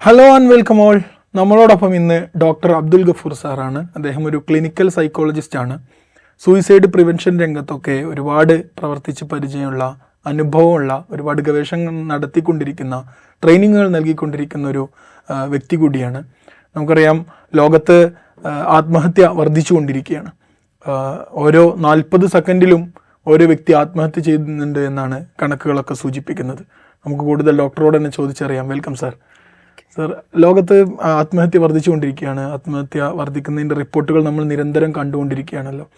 Hello and welcome all നമ്മളോടൊപ്പം ഇന്ന് doctor Abdul Gafoor സാറാണ്. അദ്ദേഹം ഒരു ക്ലിനിക്കൽ സൈക്കോളജിസ്റ്റ് ആണ്. സൂയിസൈഡ് പ്രിവെൻഷൻ രംഗത്തൊക്കെ ഒരുപാട് പ്രവർത്തിച്ച് പരിചയമുള്ള അനുഭവമുള്ള ഒരുപാട് ഗവേഷണങ്ങൾ നടത്തിക്കൊണ്ടിരിക്കുന്ന ട്രെയിനിങ്ങുകൾ നൽകിക്കൊണ്ടിരിക്കുന്ന ഒരു വ്യക്തി കൂടിയാണ്. നമുക്കറിയാം ലോകത്ത് ആത്മഹത്യ വർദ്ധിച്ചുകൊണ്ടിരിക്കുകയാണ്. ഓരോ നാൽപ്പത് സെക്കൻഡിലും ഓരോ വ്യക്തി ആത്മഹത്യ ചെയ്യുന്നുണ്ട് എന്നാണ് കണക്കുകളൊക്കെ സൂചിപ്പിക്കുന്നത്. നമുക്ക് കൂടുതൽ ഡോക്ടറോട് തന്നെ ചോദിച്ചറിയാം. വെൽക്കം സാർ സർ ലോകത്ത് ആത്മഹത്യ വർദ്ധിച്ചുകൊണ്ടിരിക്കുകയാണ്. ആത്മഹത്യ വർദ്ധിക്കുന്നതിന്റെ റിപ്പോർട്ടുകൾ നമ്മൾ നിരന്തരം കണ്ടുകൊണ്ടിരിക്കുകയാണല്ലോ.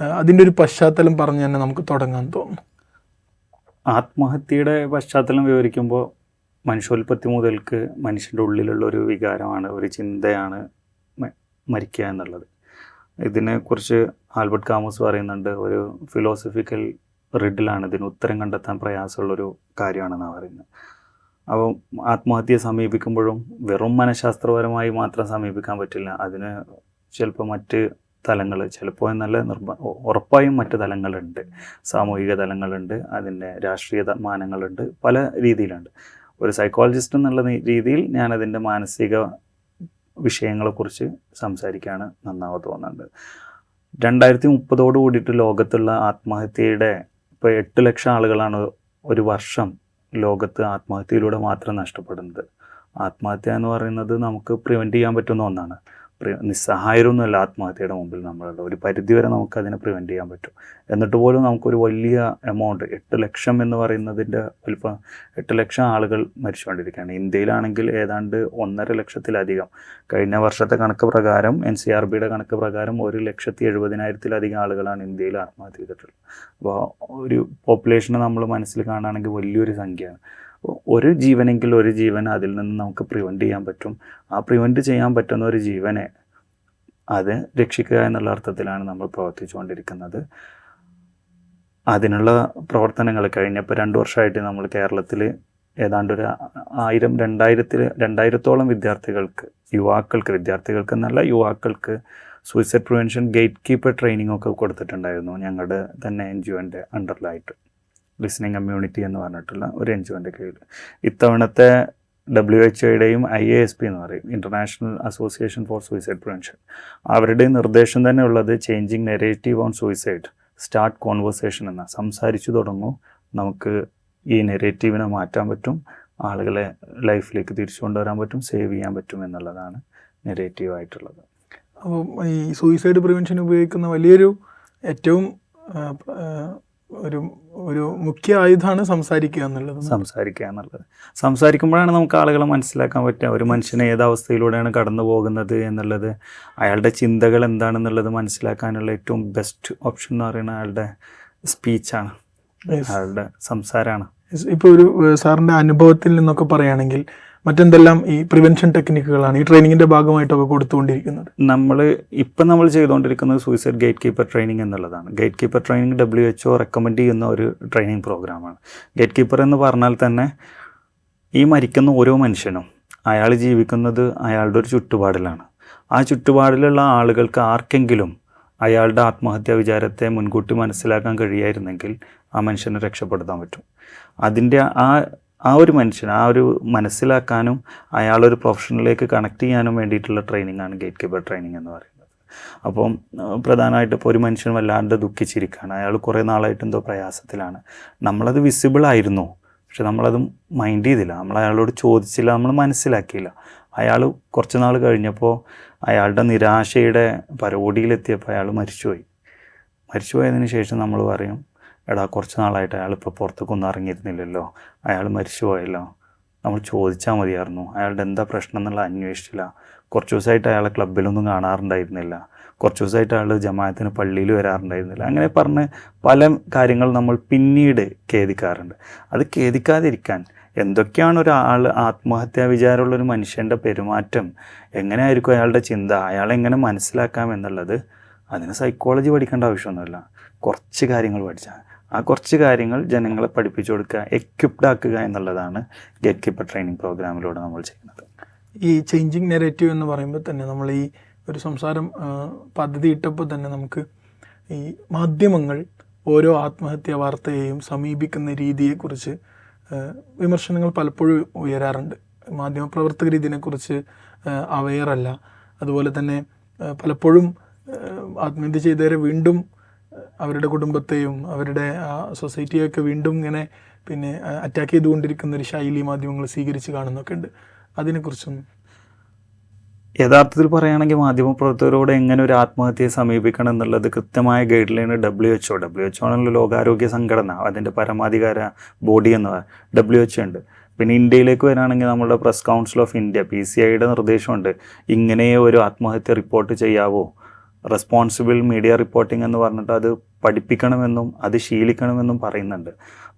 അതിന്റെ ഒരു പശ്ചാത്തലം പറഞ്ഞു തന്നെ നമുക്ക് തുടങ്ങാൻ തോന്നുന്നു. ആത്മഹത്യയുടെ പശ്ചാത്തലം വിവരിക്കുമ്പോൾ മനുഷ്യോൽപ്പത്തി മുതൽക്ക് മനുഷ്യന്റെ ഉള്ളിലുള്ള ഒരു വികാരമാണ് ഒരു ചിന്തയാണ് മരിക്കുക എന്നുള്ളത്. ഇതിനെക്കുറിച്ച് ആൽബർട്ട് കാമസ് പറയുന്നുണ്ട്. ഒരു ഫിലോസഫിക്കൽ റിഡിലാണ് ഇതിന് ഉത്തരം കണ്ടെത്താൻ പ്രയാസമുള്ളൊരു കാര്യമാണെന്നാണ് പറയുന്നത്. അപ്പോൾ ആത്മഹത്യയെ സമീപിക്കുമ്പോഴും വെറും മനഃശാസ്ത്രപരമായി മാത്രം സമീപിക്കാൻ പറ്റില്ല. അതിന് ചിലപ്പോൾ മറ്റ് തലങ്ങൾ ചിലപ്പോൾ എന്നല്ല നിർബ ഉറപ്പായും മറ്റ് തലങ്ങളുണ്ട്. സാമൂഹിക തലങ്ങളുണ്ട് അതിന്റെ രാഷ്ട്രീയ മാനങ്ങളുണ്ട് പല രീതിയിലുണ്ട്. ഒരു സൈക്കോളജിസ്റ്റ് എന്നുള്ള രീതിയിൽ ഞാനതിന്റെ മാനസിക വിഷയങ്ങളെക്കുറിച്ച് സംസാരിക്കുകയാണ് നന്നാവ തോന്നുന്നുണ്ട് രണ്ടായിരത്തി മുപ്പതോട് കൂടിയിട്ട് ലോകത്തുള്ള ആത്മഹത്യയുടെ ഇപ്പോൾ എട്ട് ലക്ഷം ആളുകളാണ് ഒരു വർഷം ലോകത്ത് ആത്മഹത്യയിലൂടെ മാത്രം നഷ്ടപ്പെടുന്നത്. ആത്മഹത്യ എന്ന് പറയുന്നത് നമുക്ക് പ്രിവെന്റ് ചെയ്യാൻ പറ്റുന്ന ഒന്നാണ്. നിസ്സഹായരൊന്നുമല്ല ആത്മഹത്യയുടെ മുമ്പിൽ നമ്മളുള്ള ഒരു പരിധിവരെ നമുക്ക് അതിനെ പ്രിവെന്റ് ചെയ്യാൻ പറ്റും. എന്നിട്ട് പോലും നമുക്കൊരു വലിയ എമൗണ്ട് എട്ട് ലക്ഷം എന്ന് പറയുന്നതിന്റെ വലിപ്പം എട്ട് ലക്ഷം ആളുകൾ മരിച്ചുകൊണ്ടിരിക്കുകയാണ്. ഇന്ത്യയിലാണെങ്കിൽ ഏതാണ്ട് ഒന്നര ലക്ഷത്തിലധികം. കഴിഞ്ഞ വർഷത്തെ കണക്ക് പ്രകാരം എൻ സി ആർ ബിയുടെ കണക്ക് പ്രകാരം ഒരു ലക്ഷത്തി എഴുപതിനായിരത്തിലധികം ആളുകളാണ് ഇന്ത്യയിൽ ആത്മഹത്യ ചെയ്തിട്ടുള്ളത്. അപ്പോൾ ഒരു പോപ്പുലേഷനെ നമ്മൾ മനസ്സിൽ കാണുകയാണെങ്കിൽ വലിയൊരു സംഖ്യയാണ്. ഒരു ജീവനെങ്കിൽ ഒരു ജീവൻ അതിൽ നിന്ന് നമുക്ക് പ്രിവെന്റ് ചെയ്യാൻ പറ്റും. ആ പ്രിവെന്റ് ചെയ്യാൻ പറ്റുന്ന ഒരു ജീവനെ അത് രക്ഷിക്കുക എന്നുള്ള അർത്ഥത്തിലാണ് നമ്മൾ പ്രവർത്തിച്ചുകൊണ്ടിരിക്കുന്നത്. അതിനുള്ള പ്രവർത്തനങ്ങൾ കഴിഞ്ഞപ്പോൾ രണ്ട് വർഷമായിട്ട് നമ്മൾ കേരളത്തിൽ ഏതാണ്ട് ഒരു ആയിരം രണ്ടായിരത്തിൽ രണ്ടായിരത്തോളം വിദ്യാർത്ഥികൾക്ക് യുവാക്കൾക്ക് വിദ്യാർത്ഥികൾക്ക് എന്നല്ല യുവാക്കൾക്ക് suicide prevention gate keeper training ഒക്കെ കൊടുത്തിട്ടുണ്ടായിരുന്നു ഞങ്ങളുടെ തന്നെ എൻ ജി ഒന്റെ അണ്ടറിലായിട്ട് ലിസണിങ് കമ്മ്യൂണിറ്റി എന്ന് പറഞ്ഞിട്ടുള്ള ഒരു എൻ ജി ഒന്റെ കീഴിൽ. ഇത്തവണത്തെ ഡബ്ല്യു എച്ച് ഒയുടെയും ഐ എ എസ് പി എന്ന് പറയും international association for suicide prevention അവരുടെ നിർദ്ദേശം തന്നെ ഉള്ളത് changing narrative on suicide start conversation എന്ന. സംസാരിച്ചു തുടങ്ങൂ നമുക്ക് ഈ നെറേറ്റീവിനെ മാറ്റാൻ പറ്റും ആളുകളെ ലൈഫിലേക്ക് തിരിച്ചു കൊണ്ടുവരാൻ പറ്റും സേവ് ചെയ്യാൻ പറ്റും എന്നുള്ളതാണ് നെറേറ്റീവ് ആയിട്ടുള്ളത്. അപ്പോൾ ഈ സൂയിസൈഡ് പ്രിവെൻഷൻ ഉപയോഗിക്കുന്ന വലിയൊരു ഏറ്റവും ഒരു ഒരു മുഖ്യ ആയുധമാണ് സംസാരിക്കുക എന്നുള്ളത്. സംസാരിക്കുക എന്നുള്ളത്. സംസാരിക്കുമ്പോഴാണ് നമുക്ക് ആളുകളെ മനസ്സിലാക്കാൻ പറ്റുക. ഒരു മനുഷ്യൻ ഏത് അവസ്ഥയിലൂടെയാണ് കടന്നു പോകുന്നത് എന്നുള്ളത് അയാളുടെ ചിന്തകൾ എന്താണെന്നുള്ളത് മനസ്സിലാക്കാനുള്ള ഏറ്റവും ബെസ്റ്റ് ഓപ്ഷൻ എന്ന് പറയുന്നത് അയാളുടെ സ്പീച്ചാണ്. അയാളുടെ സംസാരമാണ്. ഇപ്പോൾ ഒരു സാറിന്റെ അനുഭവത്തിൽ നിന്നൊക്കെ പറയുകയാണെങ്കിൽ മറ്റെന്തെല്ലാം ഈ പ്രിവെൻഷൻ ടെക്നിക്കുകളാണ് ഈ ട്രെയിനിങ്ങിന്റെ ഭാഗമായിട്ടൊക്കെ കൊടുത്തുകൊണ്ടിരിക്കുന്നത്? നമ്മൾ ഇപ്പം നമ്മൾ ചെയ്തുകൊണ്ടിരിക്കുന്നത് സൂയിസൈഡ് ഗേറ്റ് കീപ്പർ ട്രെയിനിങ് എന്നുള്ളതാണ്. Gatekeeper training W H O recommend ചെയ്യുന്ന ഒരു ട്രെയിനിങ് പ്രോഗ്രാമാണ് ഗേറ്റ് കീപ്പർ എന്ന് പറഞ്ഞാൽ തന്നെ ഈ മരിക്കുന്ന ഓരോ മനുഷ്യനും അയാൾ ജീവിക്കുന്നത് അയാളുടെ ഒരു ചുറ്റുപാടിലാണ്. ആ ചുറ്റുപാടിലുള്ള ആളുകൾക്ക് ആർക്കെങ്കിലും അയാളുടെ ആത്മഹത്യാ വിചാരത്തെ മുൻകൂട്ടി മനസ്സിലാക്കാൻ കഴിയായിരുന്നെങ്കിൽ ആ മനുഷ്യനെ രക്ഷപ്പെടുത്താൻ പറ്റും. അതിന്റെ ആ ആ ഒരു മനുഷ്യൻ ആ ഒരു മനസ്സിലാക്കാനും അയാളൊരു പ്രൊഫഷനിലേക്ക് കണക്ട് ചെയ്യാനും വേണ്ടിയിട്ടുള്ള ട്രെയിനിങ് ആണ് ഗേറ്റ് കീപ്പർ ട്രെയിനിങ് എന്ന് പറയുന്നത്. അപ്പം പ്രധാനമായിട്ട് ഇപ്പോൾ ഒരു മനുഷ്യൻ വല്ലാണ്ട് ദുഃഖിച്ചിരിക്കുകയാണ്. അയാൾ കുറേ നാളായിട്ട് എന്തോ പ്രയാസത്തിലാണ്. നമ്മളത് വിസിബിൾ ആയിരുന്നു. പക്ഷെ നമ്മളത് മൈൻഡ് ചെയ്തില്ല. നമ്മൾ അയാളോട് ചോദിച്ചില്ല. നമ്മൾ മനസ്സിലാക്കിയില്ല. അയാൾ കുറച്ച് നാൾ കഴിഞ്ഞപ്പോൾ അയാളുടെ നിരാശയുടെ പരോടിയിലെത്തിയപ്പോൾ അയാൾ മരിച്ചുപോയി. മരിച്ചുപോയതിന് ശേഷം നമ്മൾ പറയും എടാ കുറച്ച് നാളായിട്ട് അയാൾ ഇപ്പോൾ പുറത്തേക്കൊന്നും ഇറങ്ങിയിരുന്നില്ലല്ലോ. അയാൾ മരിച്ചുപോയല്ലോ. നമ്മൾ ചോദിച്ചാൽ മതിയായിരുന്നു. അയാളുടെ എന്താ പ്രശ്നം എന്നുള്ള അന്വേഷിച്ചില്ല. കുറച്ച് ദിവസമായിട്ട് അയാളെ ക്ലബിലൊന്നും കാണാറുണ്ടായിരുന്നില്ല. കുറച്ച് ദിവസമായിട്ട് അയാൾ ജമായത്തിന് പള്ളിയിൽ വരാറുണ്ടായിരുന്നില്ല. അങ്ങനെ പറഞ്ഞ് പല കാര്യങ്ങൾ നമ്മൾ പിന്നീട് ഖേദിക്കാറുണ്ട്. അത് ഖേദിക്കാതിരിക്കാൻ എന്തൊക്കെയാണ് ഒരാൾ ആത്മഹത്യാ വിചാരമുള്ള ഒരു മനുഷ്യന്റെ പെരുമാറ്റം? എങ്ങനെയായിരിക്കും അയാളുടെ ചിന്ത? അയാളെ എങ്ങനെ മനസ്സിലാക്കാം എന്നുള്ളത് അതിന് സൈക്കോളജി പഠിക്കേണ്ട ആവശ്യമൊന്നുമില്ല. കുറച്ച് കാര്യങ്ങൾ പഠിച്ചാൽ ആ കുറച്ച് കാര്യങ്ങൾ ജനങ്ങളെ പഠിപ്പിച്ചു കൊടുക്കുക എക്യുപ്ഡ് ആക്കുക എന്നുള്ളതാണ് ഗെറ്റ് കീപ്പർ ട്രെയിനിങ് പ്രോഗ്രാമിലൂടെ നമ്മൾ ചെയ്യുന്നത്. ഈ ചേഞ്ചിങ് നെറേറ്റീവ് എന്ന് പറയുമ്പോൾ തന്നെ നമ്മൾ ഈ ഒരു സംസാരം പദ്ധതി ഇട്ടപ്പോൾ തന്നെ നമുക്ക് ഈ മാധ്യമങ്ങൾ ഓരോ ആത്മഹത്യാ വാർത്തയെയും സമീപിക്കുന്ന രീതിയെക്കുറിച്ച് വിമർശനങ്ങൾ പലപ്പോഴും ഉയരാറുണ്ട്. മാധ്യമപ്രവർത്തകർ ഇതിനെക്കുറിച്ച് അവെയർ അല്ല. അതുപോലെ തന്നെ പലപ്പോഴും ആത്മഹത്യ ചെയ്തവരെ വീണ്ടും അവരുടെ കുടുംബത്തെയും അവരുടെ ആ സൊസൈറ്റിയൊക്കെ വീണ്ടും ഇങ്ങനെ പിന്നെ അറ്റാക്ക് ചെയ്തുകൊണ്ടിരിക്കുന്ന ഒരു ശൈലി മാധ്യമങ്ങൾ സ്വീകരിച്ച് കാണുന്നൊക്കെ ഉണ്ട്. അതിനെക്കുറിച്ചും യഥാർത്ഥത്തിൽ പറയുകയാണെങ്കിൽ മാധ്യമപ്രവർത്തകരോട് എങ്ങനെ ഒരു ആത്മഹത്യയെ സമീപിക്കണം എന്നുള്ളത് കൃത്യമായ guideline W H O W H ആണല്ലോ ലോകാരോഗ്യ സംഘടന. അതിന്റെ പരമാധികാര ബോഡി എന്ന് ഡബ്ല്യു എച്ച് ഉണ്ട്. പിന്നെ ഇന്ത്യയിലേക്ക് വരാണെങ്കിൽ നമ്മുടെ press council of India P C ഐയുടെ നിർദ്ദേശമുണ്ട്. ഇങ്ങനെ ഒരു ആത്മഹത്യ റിപ്പോർട്ട് ചെയ്യാവോ? റെസ്പോൺസിബിൾ മീഡിയ റിപ്പോർട്ടിംഗ് എന്ന് പറഞ്ഞിട്ട് അത് പഠിപ്പിക്കണമെന്നും അത് ശീലിക്കണമെന്നും പറയുന്നുണ്ട്.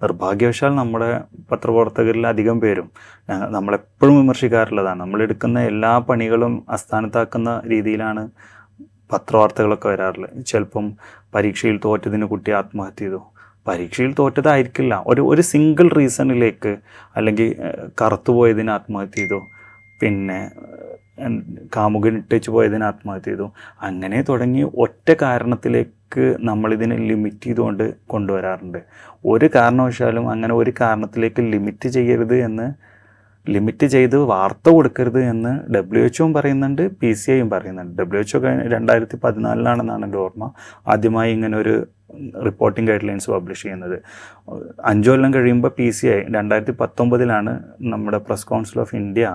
നിർഭാഗ്യവശാൽ നമ്മുടെ പത്രപ്രവർത്തകരിൽ അധികം പേരും നമ്മളെപ്പോഴും വിമർശിക്കാറുള്ളതാണ്. നമ്മളെടുക്കുന്ന എല്ലാ പണികളും അസ്ഥാനത്താക്കുന്ന രീതിയിലാണ് പത്രവാർത്തകളൊക്കെ വരാറുള്ളത്. ചിലപ്പം പരീക്ഷയിൽ തോറ്റതിന് കുട്ടി ആത്മഹത്യ ചെയ്തു. പരീക്ഷയിൽ തോറ്റതായിരിക്കില്ല. ഒരു ഒരു സിംഗിൾ റീസണിലേക്ക് അല്ലെങ്കിൽ കറുത്തുപോയതിന് ആത്മഹത്യ ചെയ്തു. പിന്നെ കാമുകൻ ഇട്ടേച്ച് പോയതിന് ആത്മഹത്യ ചെയ്തു. അങ്ങനെ തുടങ്ങി ഒറ്റ കാരണത്തിലേക്ക് നമ്മളിതിനെ ലിമിറ്റ് ചെയ്തുകൊണ്ട് കൊണ്ടുവരാറുണ്ട്. ഒരു കാരണവശാലും അങ്ങനെ ഒരു കാരണത്തിലേക്ക് ലിമിറ്റ് ചെയ്യരുത് എന്ന് ലിമിറ്റ് ചെയ്ത് വാർത്ത കൊടുക്കരുത് എന്ന് ഡബ്ല്യു എച്ച്ഒയും പറയുന്നുണ്ട് പി സി ഐയും പറയുന്നുണ്ട്. ഡബ്ല്യു എച്ച്ഒ രണ്ടായിരത്തി പതിനാലിലാണെന്നാണ് എന്റെ ഓർമ്മ. ആദ്യമായി ഇങ്ങനെ ഒരു റിപ്പോർട്ടിംഗ് ഗൈഡ് ലൈൻസ് പബ്ലിഷ് ചെയ്യുന്നത്. അഞ്ചു കൊല്ലം കഴിയുമ്പോൾ പി സി ഐ രണ്ടായിരത്തി പത്തൊമ്പതിലാണ് നമ്മുടെ പ്രസ് കൗൺസിൽ ഓഫ് ഇന്ത്യ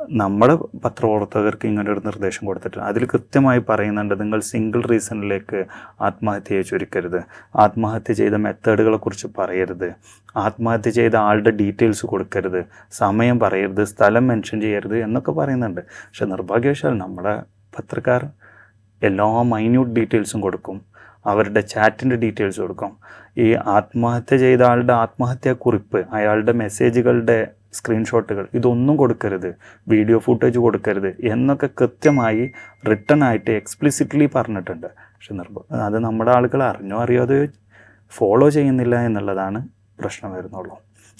നമ്മുടെ പത്രപ്രവർത്തകർക്ക് ഇങ്ങനെ ഒരു നിർദ്ദേശം കൊടുത്തിട്ടുണ്ട് അതിൽ കൃത്യമായി പറയുന്നുണ്ട് നിങ്ങൾ സിംഗിൾ റീസണിലേക്ക് ആത്മഹത്യയെ ചുരുക്കരുത്. ആത്മഹത്യ ചെയ്ത മെത്തേഡുകളെ കുറിച്ച് പറയരുത്. ആത്മഹത്യ ചെയ്ത ആളുടെ ഡീറ്റെയിൽസ് കൊടുക്കരുത്. സമയം പറയരുത്. സ്ഥലം മെൻഷൻ ചെയ്യരുത് എന്നൊക്കെ പറയുന്നുണ്ട്. പക്ഷെ നിർഭാഗ്യവശാൽ നമ്മുടെ പത്രക്കാർ എല്ലാ മൈന്യൂട്ട് ഡീറ്റെയിൽസും കൊടുക്കും. അവരുടെ ചാറ്റിന്റെ ഡീറ്റെയിൽസ് കൊടുക്കും. ഈ ആത്മഹത്യ ചെയ്ത ആളുടെ ആത്മഹത്യാ കുറിപ്പ് അയാളുടെ മെസ്സേജുകളുടെ സ്ക്രീൻഷോട്ടുകൾ ഇതൊന്നും കൊടുക്കരുത്. വീഡിയോ ഫുട്ടേജ് കൊടുക്കരുത് എന്നൊക്കെ കൃത്യമായി റിട്ടേൺ ആയിട്ട് എക്സ്പ്ലിസിറ്റ്ലി പറഞ്ഞിട്ടുണ്ട്. പക്ഷെ നിർഭ അത് നമ്മുടെ ആളുകൾ അറിഞ്ഞോ അറിയാതെയോ ഫോളോ ചെയ്യുന്നില്ല എന്നുള്ളതാണ് പ്രശ്നം വരുന്നുള്ളൂ.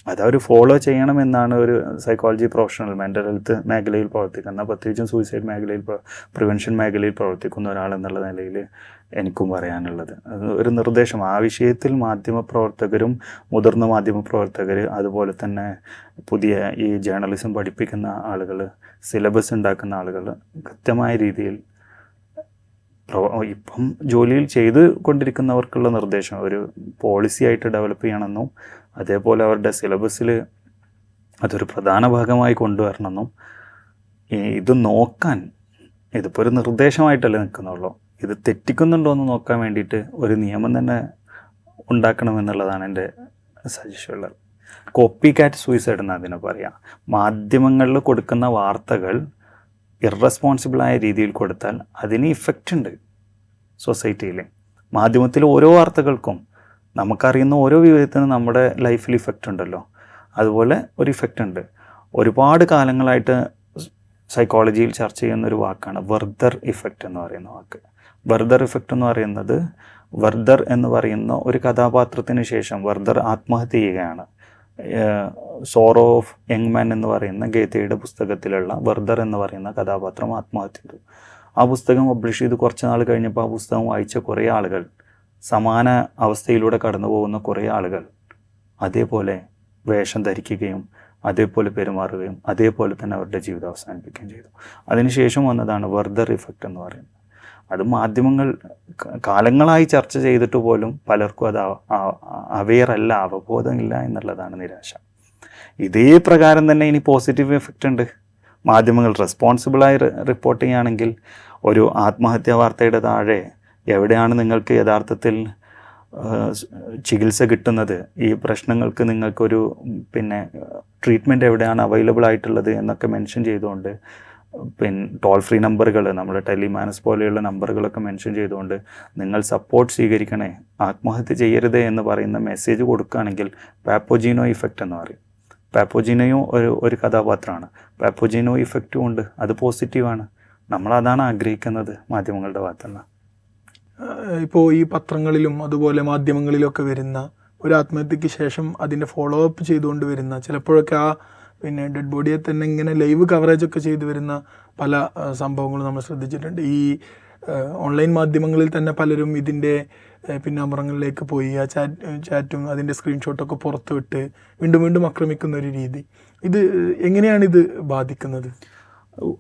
അത് അവർ ഫോളോ ചെയ്യണമെന്നാണ് ഒരു സൈക്കോളജി പ്രൊഫഷണൽ മെന്റൽ ഹെൽത്ത് മേഖലയിൽ പ്രവർത്തിക്കുന്ന പ്രത്യേകിച്ചും സൂയിസൈഡ് മേഖലയിൽ പ്രിവെൻഷൻ മേഖലയിൽ പ്രവർത്തിക്കുന്ന ഒരാൾ എന്നുള്ള നിലയിൽ എനിക്കും പറയാനുള്ളത്. അത് ഒരു നിർദ്ദേശം. ആ വിഷയത്തിൽ മാധ്യമപ്രവർത്തകരും മുതിർന്ന മാധ്യമപ്രവർത്തകർ അതുപോലെ തന്നെ പുതിയ ഈ ജേർണലിസം പഠിപ്പിക്കുന്ന ആളുകൾ സിലബസ് ഉണ്ടാക്കുന്ന ആളുകൾ കൃത്യമായ രീതിയിൽ ഇപ്പം ജോലിയിൽ ചെയ്ത് കൊണ്ടിരിക്കുന്നവർക്കുള്ള നിർദ്ദേശം. ഒരു പോളിസി ആയിട്ട് ഡെവലപ്പ് ചെയ്യണമെന്നും അതേപോലെ അവരുടെ സിലബസിൽ അതൊരു പ്രധാന ഭാഗമായി കൊണ്ടുവരണമെന്നും ഇത് നോക്കാൻ ഇതിപ്പോൾ ഒരു നിർദ്ദേശമായിട്ടല്ലേ നിൽക്കുന്നുള്ളൂ. ഇത് തെറ്റിക്കുന്നുണ്ടോ എന്ന് നോക്കാൻ വേണ്ടിയിട്ട് ഒരു നിയമം തന്നെ ഉണ്ടാക്കണമെന്നുള്ളതാണ് എന്റെ സജഷൻ ഉള്ളത് കോപ്പി കാറ്റ് സൂയിസൈഡ് എന്ന് അതിനെ പറയാം. മാധ്യമങ്ങളിൽ കൊടുക്കുന്ന വാർത്തകൾ ഇറസ്പോൺസിബിളായ രീതിയിൽ കൊടുത്താൽ അതിന് ഇഫക്റ്റ് ഉണ്ട് സൊസൈറ്റിയിൽ മാധ്യമത്തിലെ ഓരോ വാർത്തകൾക്കും നമുക്കറിയുന്ന ഓരോ വിവരത്തിനും നമ്മുടെ ലൈഫിൽ ഇഫക്റ്റ് ഉണ്ടല്ലോ. അതുപോലെ ഒരു ഇഫക്റ്റ് ഉണ്ട്. ഒരുപാട് കാലങ്ങളായിട്ട് സൈക്കോളജിയിൽ ചർച്ച ചെയ്യുന്ന ഒരു വാക്കാണ് വെർദർ ഇഫക്റ്റ് എന്ന് പറയുന്ന വാക്ക്. വെർദർ ഇഫക്റ്റ് എന്ന് പറയുന്നത് വെർദർ എന്ന് പറയുന്ന ഒരു കഥാപാത്രത്തിന് ശേഷം വെർദർ ആത്മഹത്യ ചെയ്യുകയാണ്. സോറോ ഓഫ് യങ് മാൻ എന്ന് പറയുന്ന ഗീതയുടെ പുസ്തകത്തിലുള്ള വെർദർ എന്ന് പറയുന്ന കഥാപാത്രം ആത്മഹത്യ ചെയ്തു ആ പുസ്തകം പബ്ലിഷ് ചെയ്ത് കുറച്ച് നാൾ കഴിഞ്ഞപ്പോൾ ആ പുസ്തകം വായിച്ച കുറേ ആളുകൾ സമാന അവസ്ഥയിലൂടെ കടന്നു പോകുന്ന കുറേ ആളുകൾ അതേപോലെ വേഷം ധരിക്കുകയും അതേപോലെ പെരുമാറുകയും അതേപോലെ തന്നെ അവരുടെ ജീവിതം അവസാനിപ്പിക്കുകയും ചെയ്തു. അതിനുശേഷം വന്നതാണ് വെർദർ ഇഫക്റ്റ് എന്ന് പറയുന്നത്. അത് മാധ്യമങ്ങൾ കാലങ്ങളായി ചർച്ച ചെയ്തിട്ട് പോലും പലർക്കും അത് അവെയർ അവബോധമില്ല എന്നുള്ളതാണ് നിരാശ. ഇതേ പ്രകാരം തന്നെ ഇനി പോസിറ്റീവ് എഫക്റ്റ് ഉണ്ട്. മാധ്യമങ്ങൾ റെസ്പോൺസിബിളായി റിപ്പോർട്ട് ചെയ്യുകയാണെങ്കിൽ ഒരു ആത്മഹത്യാ വാർത്തയുടെ താഴെ എവിടെയാണ് നിങ്ങൾക്ക് യഥാർത്ഥത്തിൽ ചികിത്സ കിട്ടുന്നത്? ഈ പ്രശ്നങ്ങൾക്ക് നിങ്ങൾക്കൊരു പിന്നെ ട്രീറ്റ്മെന്റ് എവിടെയാണ് അവൈലബിൾ ആയിട്ടുള്ളത് എന്നൊക്കെ മെൻഷൻ ചെയ്തുകൊണ്ട് പിന്നെ ടോൾ ഫ്രീ നമ്പറുകൾ നമ്മുടെ ടെലിമാനസ് പോലെയുള്ള നമ്പറുകളൊക്കെ മെൻഷൻ ചെയ്തുകൊണ്ട് നിങ്ങൾ സപ്പോർട്ട് സ്വീകരിക്കണേ. ആത്മഹത്യ ചെയ്യരുത് എന്ന് പറയുന്ന മെസ്സേജ് കൊടുക്കുകയാണെങ്കിൽ പാപ്പോജീനോ ഇഫക്റ്റ് എന്ന് പറയും. പാപ്പോജീനോയും ഒരു ഒരു കഥാപാത്രമാണ്. പാപ്പോജീനോ ഇഫക്റ്റും ഉണ്ട് അത് പോസിറ്റീവാണ് നമ്മളതാണ് ആഗ്രഹിക്കുന്നത് മാധ്യമങ്ങളുടെ ഭാഗത്തുനിന്ന്. ഇപ്പോൾ ഈ പത്രങ്ങളിലും അതുപോലെ മാധ്യമങ്ങളിലൊക്കെ വരുന്ന ഒരു ആത്മഹത്യക്ക് ശേഷം അതിന്റെ ഫോളോ അപ്പ് ചെയ്തുകൊണ്ട് വരുന്ന ചിലപ്പോഴൊക്കെ ആ പിന്നെ ഡെഡ് ബോഡിയെ തന്നെ ഇങ്ങനെ ലൈവ് കവറേജ് ഒക്കെ ചെയ്തു വരുന്ന പല സംഭവങ്ങളും നമ്മൾ ശ്രദ്ധിച്ചിട്ടുണ്ട്. ഈ ഓൺലൈൻ മാധ്യമങ്ങളിൽ തന്നെ പലരും ഇതിന്റെ പിന്നാമ്പുറങ്ങളിലേക്ക് പോയി ആ ചാറ്റ് ചാറ്റും അതിന്റെ സ്ക്രീൻഷോട്ടൊക്കെ പുറത്തു വിട്ട് വീണ്ടും വീണ്ടും ആക്രമിക്കുന്ന ഒരു രീതി. ഇത് എങ്ങനെയാണ് ഇത് ബാധിക്കുന്നത്?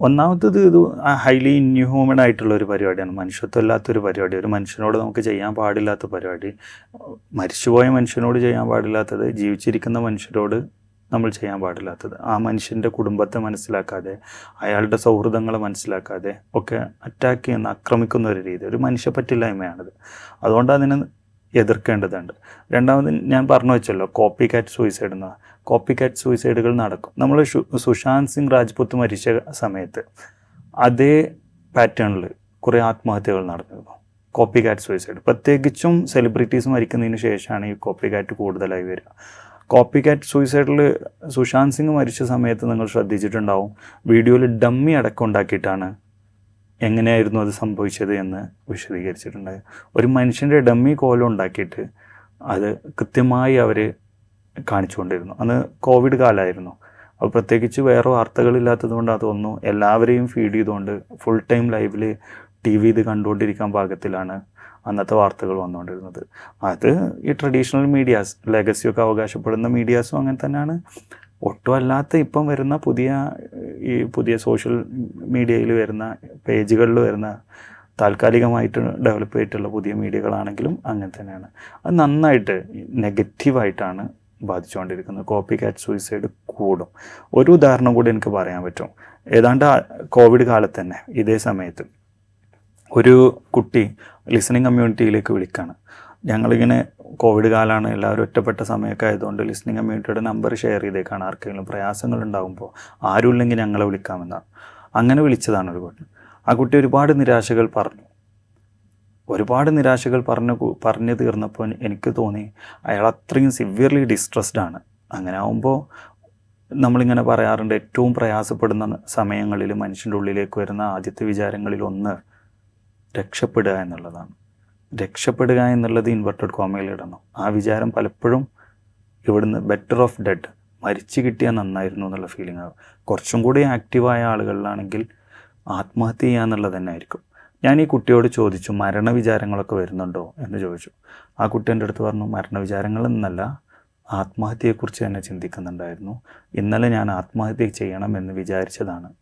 ഒന്നാമത്തത് ഇത് ഹൈലി ഇൻഹ്യൂമൻ ആയിട്ടുള്ള ഒരു പരിപാടിയാണ്. മനുഷ്യത്വമില്ലാത്തൊരു പരിപാടി. ഒരു മനുഷ്യനോട് നമുക്ക് ചെയ്യാൻ പാടില്ലാത്ത പരിപാടി. മരിച്ചുപോയ മനുഷ്യനോട് ചെയ്യാൻ പാടില്ലാത്തത് ജീവിച്ചിരിക്കുന്ന മനുഷ്യരോട് നമ്മൾ ചെയ്യാൻ പാടില്ലാത്തത്. ആ മനുഷ്യന്റെ കുടുംബത്തെ മനസ്സിലാക്കാതെ അയാളുടെ സൗഹൃദങ്ങളെ മനസ്സിലാക്കാതെ ഒക്കെ അറ്റാക്ക് ചെയ്യുന്ന ആക്രമിക്കുന്ന ഒരു രീതി ഒരു മനുഷ്യപ്പറ്റില്ലായ്മയാണിത് അതുകൊണ്ട് അതിനെ എതിർക്കേണ്ടതുണ്ട്. രണ്ടാമത് ഞാൻ പറഞ്ഞു വെച്ചല്ലോ കോപ്പി കാറ്റ് സൂയിസൈഡ് എന്ന കോപ്പി കാറ്റ് സൂയിസൈഡുകൾ നടക്കും നമ്മൾ സുശാന്ത് സിംഗ് രാജ്പുത്ത് മരിച്ച സമയത്ത് അതേ പാറ്റേണിൽ കുറേ ആത്മഹത്യകൾ നടന്നിരുന്നു. കോപ്പി കാറ്റ് സൂയിസൈഡ് പ്രത്യേകിച്ചും സെലിബ്രിറ്റീസ് മരിക്കുന്നതിന് ശേഷമാണ് ഈ കോപ്പി കാറ്റ് കൂടുതലായി വരിക. കോപ്പി കാറ്റ് സൂയിസൈഡിൽ സുശാന്ത് സിംഗ് മരിച്ച സമയത്ത് നിങ്ങൾ ശ്രദ്ധിച്ചിട്ടുണ്ടാവും. വീഡിയോയിൽ ഡമ്മി അടക്കം ഉണ്ടാക്കിയിട്ടാണ് എങ്ങനെയായിരുന്നു അത് സംഭവിച്ചത് എന്ന് വിശദീകരിച്ചിട്ടുണ്ടായത് ഒരു മനുഷ്യന്റെ ഡമ്മി കോലം ഉണ്ടാക്കിയിട്ട് അത് കൃത്യമായി അവർ കാണിച്ചുകൊണ്ടിരുന്നു. അന്ന് കോവിഡ് കാലമായിരുന്നു. അപ്പോൾ പ്രത്യേകിച്ച് വേറെ വാർത്തകളില്ലാത്തത് കൊണ്ട് അതൊന്നും എല്ലാവരെയും ഫീഡ് ചെയ്തുകൊണ്ട് ഫുൾ ടൈം ലൈവിൽ ടി വി ഇത് കണ്ടുകൊണ്ടിരിക്കാൻ പാകത്തിലാണ് അന്നത്തെ വാർത്തകൾ വന്നുകൊണ്ടിരുന്നത്. അത് ഈ ട്രഡീഷണൽ മീഡിയാസ് ലെഗസിയൊക്കെ അവകാശപ്പെടുന്ന മീഡിയാസും അങ്ങനെ തന്നെയാണ്. ഒട്ടുമല്ലാത്ത ഇപ്പം വരുന്ന പുതിയ ഈ പുതിയ സോഷ്യൽ മീഡിയയിൽ വരുന്ന പേജുകളിൽ വരുന്ന താൽക്കാലികമായിട്ട് ഡെവലപ്പ് ചെയ്തിട്ടുള്ള പുതിയ മീഡിയകളാണെങ്കിലും അങ്ങനെ തന്നെയാണ്. അത് നന്നായിട്ട് നെഗറ്റീവായിട്ടാണ് ബാധിച്ചുകൊണ്ടിരിക്കുന്നത്. കോപ്പി കാറ്റ് സൂയിസൈഡ് കൂടും. ഒരു ഉദാഹരണം കൂടി എനിക്ക് പറയാൻ പറ്റും. ഏതാണ്ട് കോവിഡ് കാലത്ത് തന്നെ ഇതേ സമയത്ത് ഒരു കുട്ടി ലിസണിങ് കമ്മ്യൂണിറ്റിയിലേക്ക് വിളിക്കുകയാണ് ഞങ്ങളിങ്ങനെ കോവിഡ് കാലമാണ് എല്ലാവരും ഒറ്റപ്പെട്ട സമയമൊക്കെ ആയതുകൊണ്ട് ലിസണിങ് കമ്മ്യൂണിറ്റിയുടെ നമ്പർ ഷെയർ ചെയ്തേക്കാണ്. ആർക്കെങ്കിലും പ്രയാസങ്ങൾ ഉണ്ടാകുമ്പോൾ ആരും ഇല്ലെങ്കിൽ ഞങ്ങളെ വിളിക്കാമെന്നാണ്. അങ്ങനെ വിളിച്ചതാണ് ഒരു കുട്ടി. ആ കുട്ടി ഒരുപാട് നിരാശകൾ പറഞ്ഞു. ഒരുപാട് നിരാശകൾ പറഞ്ഞു പറഞ്ഞു തീർന്നപ്പോൾ എനിക്ക് തോന്നി അയാൾ അത്രയും സിവിയർലി ഡിസ്ട്രസ്ഡ് ആണ്. അങ്ങനെ ആവുമ്പോൾ നമ്മളിങ്ങനെ പറയാറുണ്ട് ഏറ്റവും പ്രയാസപ്പെടുന്ന സമയങ്ങളിൽ മനുഷ്യന്റെ ഉള്ളിലേക്ക് വരുന്ന ആദ്യത്തെ വിചാരങ്ങളിൽ ഒന്ന് രക്ഷപ്പെടുക എന്നുള്ളതാണ്. രക്ഷപ്പെടുക എന്നുള്ളത് ഇൻവെർട്ടഡ് കോമയിൽ ഇടണം. ആ വിചാരം പലപ്പോഴും ഇവിടുന്ന് ബെറ്റർ ഓഫ് ഡെഡ് മരിച്ചു കിട്ടിയാൽ നന്നായിരുന്നു എന്നുള്ള ഫീലിംഗ് ആകും കുറച്ചും കൂടി ആക്റ്റീവായ ആളുകളിലാണെങ്കിൽ ആത്മഹത്യ ചെയ്യുക എന്നുള്ളത് തന്നെ ആയിരിക്കും. ഞാൻ ഈ കുട്ടിയോട് ചോദിച്ചു മരണവിചാരങ്ങളൊക്കെ വരുന്നുണ്ടോ? എന്ന് ചോദിച്ചു. ആ കുട്ടി എന്റെ അടുത്ത് പറഞ്ഞു മരണവിചാരങ്ങൾ എന്നല്ല ആത്മഹത്യയെക്കുറിച്ച് തന്നെ ചിന്തിക്കുന്നുണ്ടായിരുന്നു. ഇന്നലെ ഞാൻ ആത്മഹത്യ ചെയ്യണം എന്ന് വിചാരിച്ചതാണ്.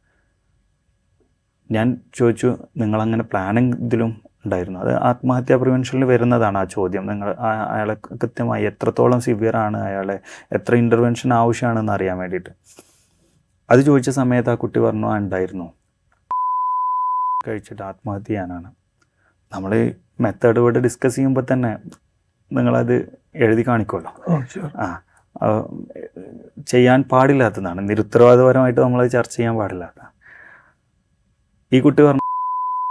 ഞാൻ ചോദിച്ചു നിങ്ങളങ്ങനെ പ്ലാനിങ് ഇതിലും ഉണ്ടായിരുന്നു? അത് ആത്മഹത്യാ പ്രിവെൻഷനിൽ വരുന്നതാണ് ആ ചോദ്യം. നിങ്ങൾ അയാളെ കൃത്യമായി എത്രത്തോളം സിവിയർ ആണ് അയാളെ എത്ര ഇന്റർവെൻഷൻ ആവശ്യമാണെന്ന് അറിയാൻ വേണ്ടിയിട്ട്. അത് ചോദിച്ച സമയത്ത് ആ കുട്ടി പറഞ്ഞു ആ ഉണ്ടായിരുന്നു. കഴിച്ചിട്ട് ആത്മഹത്യ ചെയ്യാനാണ്. നമ്മൾ മെത്തേഡ് ഇവിടെ ഡിസ്കസ് ചെയ്യുമ്പോൾ തന്നെ നിങ്ങളത് എഴുതി കാണിക്കുമല്ലോ. ആ ആ, ചെയ്യാൻ പാടില്ലാത്തതാണ്. നിരുത്തരവാദപരമായിട്ട് നമ്മളത് ചർച്ച ചെയ്യാൻ പാടില്ലാത്ത ഈ കുട്ടി പറഞ്ഞു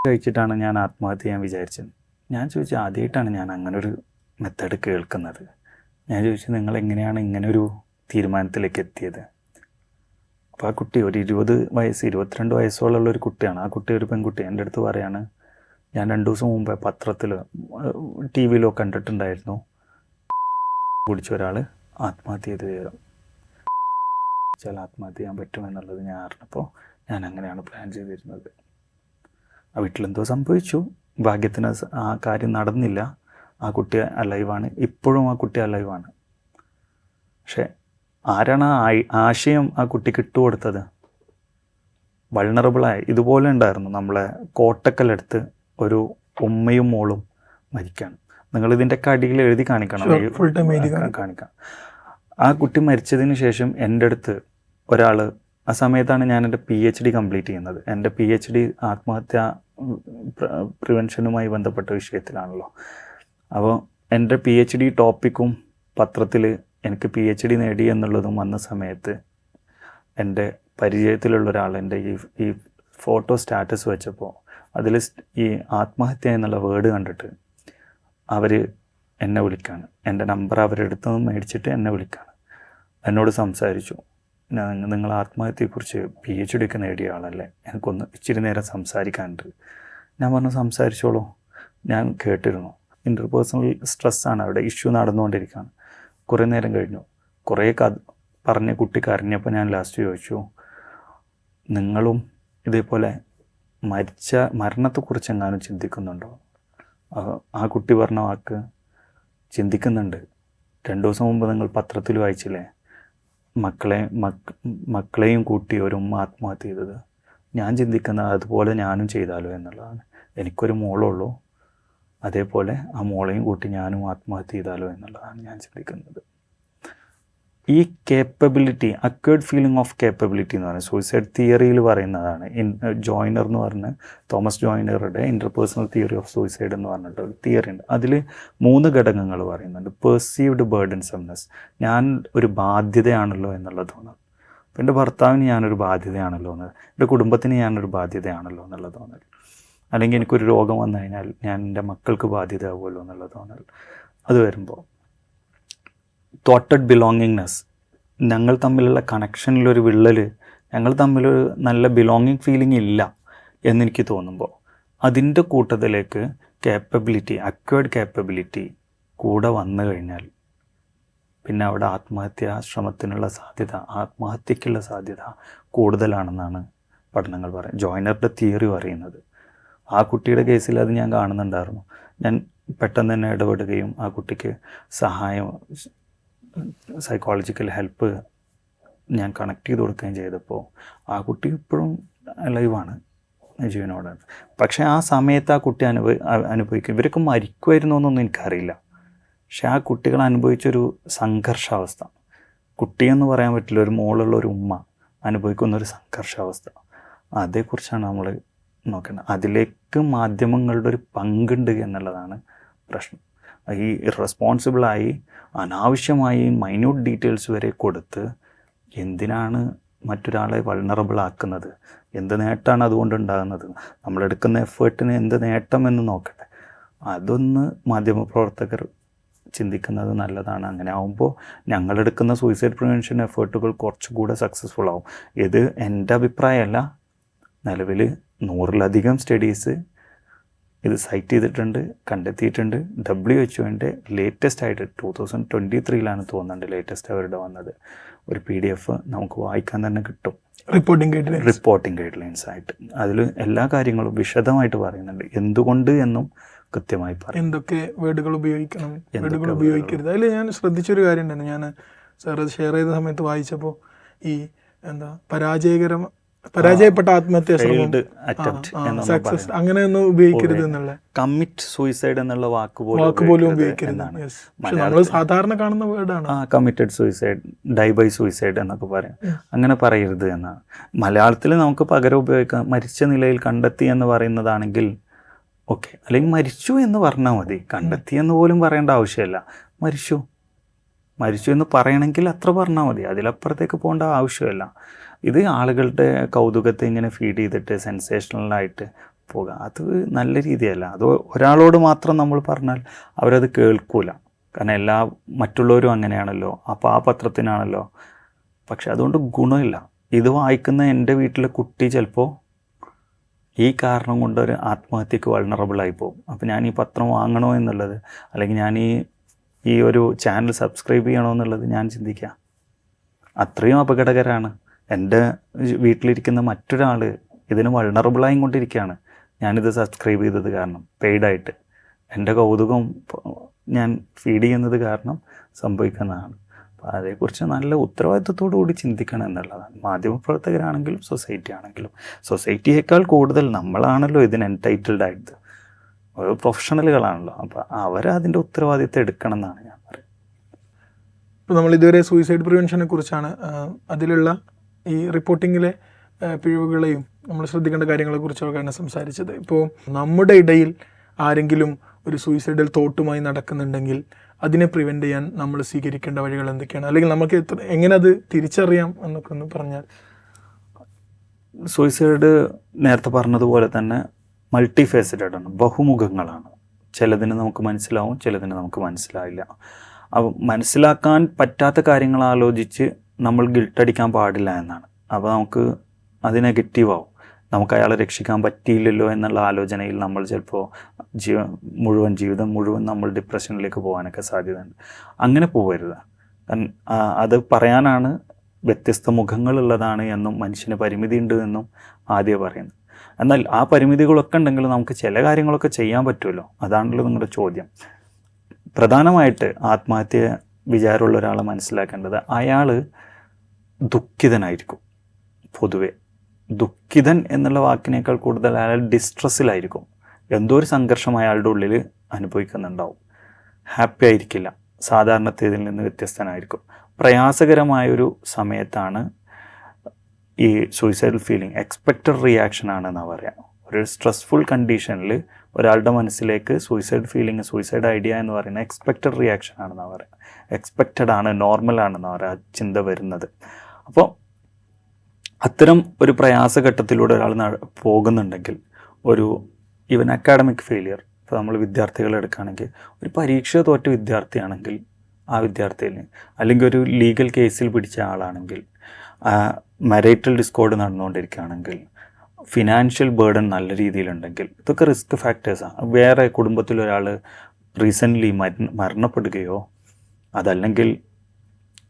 കഴിച്ചിട്ടാണ് ഞാൻ ആത്മഹത്യ ചെയ്യാൻ വിചാരിച്ചത്. ഞാൻ ചോദിച്ചു ആദ്യമായിട്ടാണ് ഞാൻ അങ്ങനെ ഒരു മെത്തേഡ് കേൾക്കുന്നത്. ഞാൻ ചോദിച്ചു നിങ്ങൾ എങ്ങനെയാണ് ഇങ്ങനെ ഒരു തീരുമാനത്തിലേക്ക് എത്തിയത്? അപ്പോൾ ആ കുട്ടി ഒരു ഇരുപത് വയസ്സ് ഇരുപത്തിരണ്ട് വയസ്സോളമുള്ള ഒരു കുട്ടിയാണ്. ആ കുട്ടി ഒരു പെൺകുട്ടി. എന്റെ അടുത്ത് പറയാണ് ഞാൻ രണ്ട് ദിവസം മുമ്പേ പത്രത്തിൽ ടി വിയിലോ കണ്ടിട്ടുണ്ടായിരുന്നു. കുടിച്ച ഒരാൾ ആത്മഹത്യ ചെയ്ത് വിവരം വെച്ചാൽ ആത്മഹത്യ ചെയ്യാൻ പറ്റുമെന്നുള്ളത് ഞാൻ അറിഞ്ഞപ്പോൾ ഞാൻ അങ്ങനെയാണ് പ്ലാൻ ചെയ്തിരുന്നത്. ആ വീട്ടിലെന്തോ സംഭവിച്ചു. ഭാഗ്യത്തിന് ആ കാര്യം നടന്നില്ല. ആ കുട്ടി അലൈവാണ് ഇപ്പോഴും ആ കുട്ടി അലൈവാണ് പക്ഷെ ആരാണ് ആ ആശയം ആ കുട്ടിക്ക് ഇട്ടുകൊടുത്തത് വൾണറബിളായ ഇതുപോലെ ഉണ്ടായിരുന്നു. നമ്മളെ കോട്ടക്കലെടുത്ത് ഒരു ഉമ്മയും മോളും മരിക്കാണ്. നിങ്ങൾ ഇതിന്റെ അടിയിൽ എഴുതി കാണിക്കണം. ഫുൾ ടൈം എഴുതി കാണിക്കാം. ആ കുട്ടി മരിച്ചതിന് ശേഷം എന്റെ അടുത്ത് ഒരാൾ ആ സമയത്താണ് ഞാൻ എന്റെ പി എച്ച് ഡി കംപ്ലീറ്റ് ചെയ്യുന്നത്. എന്റെ പി എച്ച് ഡി ആത്മഹത്യ പ്രിവെൻഷനുമായി ബന്ധപ്പെട്ട വിഷയത്തിലാണല്ലോ. അപ്പോൾ എന്റെ പി എച്ച് ഡി ടോപ്പിക്കും പത്രത്തിൽ എനിക്ക് പി എച്ച് ഡി നേടി എന്നുള്ളതും വന്ന സമയത്ത് എന്റെ പരിചയത്തിലുള്ള ഒരാൾ എന്റെ ഈ ഈ ഫോട്ടോ സ്റ്റാറ്റസ് വെച്ചപ്പോൾ അതിൽ ഈ ആത്മഹത്യ എന്നുള്ള വേർഡ് കണ്ടിട്ട് അവർ എന്നെ വിളിക്കാണ്. എന്റെ നമ്പർ അവരെടുത്തു മേടിച്ചിട്ട് എന്നെ വിളിക്കാണ്. എന്നോട് സംസാരിച്ചു. നിങ്ങൾ ആത്മഹത്യയെക്കുറിച്ച് പി എച്ച് ഡി ഒക്കെ നേടിയ ആളല്ലേ? എനിക്കൊന്ന് ഇച്ചിരി നേരം സംസാരിക്കാനുണ്ട്. ഞാൻ പറഞ്ഞു സംസാരിച്ചോളൂ. ഞാൻ കേട്ടിരുന്നു. ഇന്റർപേഴ്സണൽ സ്ട്രെസ്സാണ് അവിടെ ഇഷ്യൂ നടന്നുകൊണ്ടിരിക്കുകയാണ്. കുറേ നേരം കഴിഞ്ഞു. കുറേ ക പറഞ്ഞ കുട്ടി കരഞ്ഞപ്പോൾ ഞാൻ ലാസ്റ്റ് ചോദിച്ചു നിങ്ങളും ഇതേപോലെ മരിച്ച മരണത്തെക്കുറിച്ച് എങ്ങാനും ചിന്തിക്കുന്നുണ്ടോ ആ- കുട്ടി പറഞ്ഞ വാക്ക് ചിന്തിക്കുന്നുണ്ട്. രണ്ടു ദിവസം മുമ്പ് നിങ്ങൾ പത്രത്തിൽ വായിച്ചില്ലേ? മക്കളെ മക്കളെയും കൂട്ടി ഒരു ഉമ്മ ആത്മഹത്യ ചെയ്തത്. ഞാൻ ചിന്തിക്കുന്ന അതുപോലെ ഞാനും ചെയ്താലോ എന്നുള്ളതാണ്. എനിക്കൊരു മോളുള്ളൂ. അതേപോലെ ആ മോളെയും കൂട്ടി ഞാനും ആത്മഹത്യ ചെയ്താലോ എന്നുള്ളതാണ് ഞാൻ ചിന്തിക്കുന്നത്. ഈ capability acquired feeling of capability എന്ന് പറയുന്നത് സൂയിസൈഡ് തിയറിയിൽ പറയുന്നതാണ്. ഇൻ ജോയിനർ എന്ന് പറഞ്ഞ തോമസ് ജോയിനറുടെ ഇന്റർപേഴ്സണൽ തിയറി ഓഫ് സൂയിസൈഡ് എന്ന് പറഞ്ഞിട്ട് ഒരു തിയറി ഉണ്ട്. അതിൽ മൂന്ന് ഘടകങ്ങൾ പറയുന്നുണ്ട്. പെർസീവ്ഡ് ബേർഡൻ സംനെസ് ഞാൻ ഒരു ബാധ്യതയാണല്ലോ എന്നുള്ള തോന്നൽ അപ്പം എന്റെ ഭർത്താവിന് ഞാനൊരു ബാധ്യതയാണല്ലോ എന്ന് എന്റെ കുടുംബത്തിന് ഞാനൊരു ബാധ്യതയാണല്ലോ എന്നുള്ള തോന്നൽ അല്ലെങ്കിൽ എനിക്കൊരു രോഗം വന്നു കഴിഞ്ഞാൽ ഞാൻ എന്റെ മക്കൾക്ക് ബാധ്യതയാവുമല്ലോ എന്നുള്ള തോന്നൽ അത് വരുമ്പോൾ തോട്ടഡ് ബിലോങ്ങിങ്നെസ് ഞങ്ങൾ തമ്മിലുള്ള കണക്ഷനിലൊരു വിള്ളൽ ഞങ്ങൾ തമ്മിലൊരു നല്ല ബിലോങ്ങിങ് ഫീലിംഗ് ഇല്ല എന്നെനിക്ക് തോന്നുമ്പോൾ അതിന്റെ കൂട്ടത്തിലേക്ക് കേപ്പബിലിറ്റി അക്വേർഡ് കേപ്പബിലിറ്റി കൂടെ വന്നു കഴിഞ്ഞാൽ പിന്നെ അവിടെ ആത്മഹത്യാ ശ്രമത്തിനുള്ള സാധ്യത ആത്മഹത്യക്കുള്ള സാധ്യത കൂടുതലാണെന്നാണ് പഠനങ്ങൾ പറയുന്നത് ജോയിനറുടെ തിയറി പറയുന്നത്. ആ കുട്ടിയുടെ കേസിൽ അത് ഞാൻ കാണുന്നുണ്ടായിരുന്നു. ഞാൻ പെട്ടെന്ന് തന്നെ ഇടപെടുകയും ആ കുട്ടിക്ക് സഹായം സൈക്കോളജിക്കൽ ഹെൽപ്പ് ഞാൻ കണക്ട് ചെയ്ത് കൊടുക്കുകയും ചെയ്തപ്പോൾ ആ കുട്ടി ഇപ്പോഴും ലൈവാണ് ജീവനോട് പക്ഷേ ആ സമയത്ത് ആ കുട്ടി അനുഭവ അനുഭവിക്കും. ഇവരൊക്കെ മരിക്കുമായിരുന്നോ എന്നൊന്നും എനിക്കറിയില്ല. പക്ഷേ ആ കുട്ടികൾ അനുഭവിച്ചൊരു സംഘർഷാവസ്ഥ. കുട്ടിയെന്ന് പറയാൻ പറ്റില്ല ഒരു മോളുള്ള ഒരു ഉമ്മ അനുഭവിക്കുന്ന ഒരു സംഘർഷാവസ്ഥ. അതേക്കുറിച്ചാണ് നമ്മൾ നോക്കേണ്ടത്. അതിലേക്ക് മാധ്യമങ്ങളുടെ ഒരു പങ്കുണ്ട് എന്നുള്ളതാണ് പ്രശ്നം. ഈ ഇറസ്പോൺസിബിളായി അനാവശ്യമായി മൈന്യൂട്ട് ഡീറ്റെയിൽസ് വരെ കൊടുത്ത് എന്തിനാണ് മറ്റൊരാളെ വൾണറബിൾ ആക്കുന്നത്? എന്ത് നേട്ടമാണ് അതുകൊണ്ട് ഉണ്ടാകുന്നത്? നമ്മളെടുക്കുന്ന എഫേർട്ടിന് എന്ത് നേട്ടം എന്ന് നോക്കട്ടെ. അതൊന്ന് മാധ്യമപ്രവർത്തകർ ചിന്തിക്കുന്നത് നല്ലതാണ്. അങ്ങനെ ആകുമ്പോൾ ഞങ്ങളെടുക്കുന്ന സൂയിസൈഡ് പ്രിവെൻഷൻ എഫേർട്ടുകൾ കുറച്ചുകൂടെ സക്സസ്ഫുൾ ആവും. ഇത് എന്റെ അഭിപ്രായമല്ല. നിലവിൽ നൂറിലധികം സ്റ്റഡീസ് ഇത് സൈറ്റ് ചെയ്തിട്ടുണ്ട് കണ്ടെത്തിയിട്ടുണ്ട്. ഡബ്ല്യു എച്ച് ഒന്റെ ലേറ്റസ്റ്റ് ആയിട്ട് ടൂ തൗസൻഡ് ട്വന്റി ത്രീയിലാണ് തോന്നുന്നുണ്ട് ലേറ്റസ്റ്റ് അവരുടെ വന്നത്. ഒരു പി ഡി എഫ് നമുക്ക് വായിക്കാൻ തന്നെ കിട്ടും. Reporting guidelines reporting guidelines ആയിട്ട്. അതിൽ എല്ലാ കാര്യങ്ങളും വിശദമായിട്ട് പറയുന്നുണ്ട്. എന്തുകൊണ്ട് എന്നും കൃത്യമായി പറയും. എന്തൊക്കെ വേർഡുകൾ ഉപയോഗിക്കണം? വേർഡുകൾ? ഉപയോഗിക്കരുത്. അതിൽ ഞാൻ ശ്രദ്ധിച്ചൊരു കാര്യം ഉണ്ടായിരുന്നു. ഞാൻ സാർ ഷെയർ ചെയ്ത സമയത്ത് വായിച്ചപ്പോൾ ഈ എന്താ പരാജയകരം പരാജയപ്പെട്ട ആത്മഹത്യാ സക്സസ് അങ്ങനെയൊന്നും ഉപയോഗിക്കരുത് എന്നുള്ള. കമ്മിറ്റ് സൂയിസൈഡ് എന്നുള്ള വാക്ക് വാക്ക് പോലും ഉപയോഗിക്കരുത് നമ്മൾ സാധാരണ കാണുന്ന വേർഡാണ്. ആ committed suicide die by suicide എന്നൊക്കെ പറയും. അങ്ങനെ പറയരുത് എന്നാണ്. മലയാളത്തിൽ നമുക്ക് പകരം ഉപയോഗിക്കാം. മരിച്ച നിലയിൽ കണ്ടെത്തി എന്ന് പറയുന്നതാണെങ്കിൽ ഓക്കെ അല്ലെങ്കിൽ മരിച്ചു എന്ന് പറഞ്ഞാൽ മതി. കണ്ടെത്തി എന്ന് പോലും പറയേണ്ട ആവശ്യമില്ല. മരിച്ചു. മരിച്ചു എന്ന് പറയണമെങ്കിൽ അത്ര പറഞ്ഞാൽ മതി. അതിലപ്പുറത്തേക്ക് പോകേണ്ട ആവശ്യമില്ല. ഇത് ആളുകളുടെ കൗതുകത്തെ ഇങ്ങനെ ഫീഡ് ചെയ്തിട്ട് സെൻസേഷണലായിട്ട് പോകുക അത് നല്ല രീതിയല്ല. അത് ഒരാളോട് മാത്രം നമ്മൾ പറഞ്ഞാൽ അവരത് കേൾക്കൂല. കാരണം എല്ലാ മറ്റുള്ളവരും അങ്ങനെയാണല്ലോ. അപ്പോൾ ആ പത്രത്തിനാണല്ലോ. പക്ഷെ അതുകൊണ്ട് ഗുണമില്ല. ഇത് വായിക്കുന്ന എന്റെ വീട്ടിലെ കുട്ടി ചിലപ്പോൾ ഈ കാരണം കൊണ്ട് ഒരു ആത്മഹത്യക്ക് വൾണറബിളായി പോകും. അപ്പോൾ ഞാൻ ഈ പത്രം വാങ്ങണോ എന്നുള്ളത് അല്ലെങ്കിൽ ഞാൻ ഈ ഈ ഒരു ചാനൽ സബ്സ്ക്രൈബ് ചെയ്യണോ എന്നുള്ളത് ഞാൻ ചിന്തിക്കുക. അത്രയും അപകടകരമാണ് എന്റെ വീട്ടിലിരിക്കുന്ന മറ്റൊരാൾ ഇതിന് വൾണറബിളായും കൊണ്ടിരിക്കുകയാണ്. ഞാനിത് സബ്സ്ക്രൈബ് ചെയ്തത് കാരണം പെയ്ഡായിട്ട് എന്റെ കൗതുകം ഞാൻ ഫീഡ് ചെയ്യുന്നത് കാരണം സംഭവിക്കുന്നതാണ്. അപ്പോൾ അതേക്കുറിച്ച് നല്ല ഉത്തരവാദിത്വത്തോടു കൂടി ചിന്തിക്കണം എന്നുള്ളതാണ്. മാധ്യമപ്രവർത്തകരാണെങ്കിലും സൊസൈറ്റി ആണെങ്കിലും. സൊസൈറ്റിയേക്കാൾ കൂടുതൽ നമ്മളാണല്ലോ ഇതിന് എൻടൈറ്റിൽഡ് ആയിട്ട് ഓരോ പ്രൊഫഷണലുകളാണല്ലോ അപ്പോൾ അവരതിന്റെ അതിന്റെ ഉത്തരവാദിത്വം എടുക്കണം എന്നാണ് ഞാൻ പറയുന്നത്. ഇപ്പോൾ നമ്മൾ ഇതുവരെ സൂയിസൈഡ് പ്രിവെൻഷനെ കുറിച്ചാണ് അതിലുള്ള ഈ റിപ്പോർട്ടിങ്ങിലെ പിഴവുകളെയും നമ്മൾ ശ്രദ്ധിക്കേണ്ട കാര്യങ്ങളെക്കുറിച്ചൊക്കെയാണ് സംസാരിച്ചത്. ഇപ്പോൾ നമ്മുടെ ഇടയിൽ ആരെങ്കിലും ഒരു സൂയിസൈഡൽ തോട്ടുമായി നടക്കുന്നുണ്ടെങ്കിൽ അതിനെ പ്രിവെന്റ് ചെയ്യാൻ നമ്മൾ സ്വീകരിക്കേണ്ട വഴികൾ എന്തൊക്കെയാണ്? അല്ലെങ്കിൽ നമുക്ക് എത്ര എങ്ങനെ അത് തിരിച്ചറിയാം എന്നൊക്കെ ഒന്ന് പറഞ്ഞാൽ. സൂയിസൈഡ് നേരത്തെ പറഞ്ഞതുപോലെ തന്നെ മൾട്ടി ഫേസഡ് ആണ് ബഹുമുഖങ്ങളാണ്. ചിലതിന് നമുക്ക് മനസ്സിലാവും ചിലതിന് നമുക്ക് മനസ്സിലാവില്ല അപ്പോൾ മനസ്സിലാക്കാൻ പറ്റാത്ത കാര്യങ്ങൾ ആലോചിച്ച് നമ്മൾ ഗിൽട്ടടിക്കാൻ പാടില്ല എന്നാണ്. അപ്പോൾ നമുക്ക് അത് നെഗറ്റീവ് ആവും. നമുക്ക് അയാളെ രക്ഷിക്കാൻ പറ്റിയില്ലല്ലോ എന്നുള്ള ആലോചനയിൽ നമ്മൾ ചിലപ്പോൾ ജീവ മുഴുവൻ ജീവിതം മുഴുവൻ നമ്മൾ ഡിപ്രഷനിലേക്ക് പോകാനൊക്കെ സാധ്യതയുണ്ട്. അങ്ങനെ പോകരുത് അത് പറയാനാണ് വ്യത്യസ്ത മുഖങ്ങളുള്ളതാണ് എന്നും മനുഷ്യന് പരിമിതി ഉണ്ട് എന്നും ആദ്യം പറയുന്നത്. എന്നാൽ ആ പരിമിതികളൊക്കെ ഉണ്ടെങ്കിൽ നമുക്ക് ചില കാര്യങ്ങളൊക്കെ ചെയ്യാൻ പറ്റുമല്ലോ? അതാണല്ലോ നിങ്ങളുടെ ചോദ്യം. പ്രധാനമായിട്ട് ആത്മഹത്യ വിചാരമുള്ള ഒരാളെ മനസ്സിലാക്കേണ്ടത്. അയാൾ ദുഃഖിതനായിരിക്കും. പൊതുവെ ദുഃഖിതൻ എന്നുള്ള വാക്കിനേക്കാൾ കൂടുതൽ അയാൾ ഡിസ്ട്രെസ്സിലായിരിക്കും എന്തോ ഒരു സംഘർഷം അയാളുടെ ഉള്ളിൽ അനുഭവിക്കുന്നുണ്ടാവും. ഹാപ്പി ആയിരിക്കില്ല. സാധാരണത്തേതിൽ നിന്ന് വ്യത്യസ്തനായിരിക്കും. പ്രയാസകരമായൊരു സമയത്താണ് ഈ സൂയിസൈഡൽ ഫീലിംഗ് എക്സ്പെക്റ്റഡ് റിയാക്ഷൻ ആണെന്നാണ് പറയാം. ഒരു സ്ട്രെസ്ഫുൾ കണ്ടീഷനിൽ ഒരാളുടെ മനസ്സിലേക്ക് സൂയിസൈഡ് ഫീലിംഗ് സൂയിസൈഡ് ഐഡിയ എന്ന് പറയുന്ന എക്സ്പെക്റ്റഡ് റിയാക്ഷൻ ആണെന്നാണ് പറയാം. എക്സ്പെക്റ്റഡ് ആണ് നോർമൽ ആണെന്നാണ് പറയാം ആ ചിന്ത വരുന്നത്. അപ്പോൾ അത്തരം ഒരു പ്രയാസഘട്ടത്തിലൂടെ ഒരാൾ പോകുന്നുണ്ടെങ്കിൽ ഒരു ഈവൻ അക്കാഡമിക് ഫെയിലിയർ ഇപ്പോൾ നമ്മൾ വിദ്യാർത്ഥികളെ എടുക്കുകയാണെങ്കിൽ ഒരു പരീക്ഷ തോറ്റ വിദ്യാർത്ഥിയാണെങ്കിൽ ആ വിദ്യാർത്ഥിയിൽ അല്ലെങ്കിൽ ഒരു ലീഗൽ കേസിൽ പിടിച്ച ആളാണെങ്കിൽ മരൈറ്റൽ ഡിസ്കോഡ് നടന്നുകൊണ്ടിരിക്കുകയാണെങ്കിൽ ഫിനാൻഷ്യൽ ബേർഡൻ നല്ല രീതിയിലുണ്ടെങ്കിൽ ഇതൊക്കെ റിസ്ക് ഫാക്ടേഴ്സാണ് വേറെ കുടുംബത്തിലൊരാൾ റീസെന്റ്ലി മര മരണപ്പെടുകയോ അതല്ലെങ്കിൽ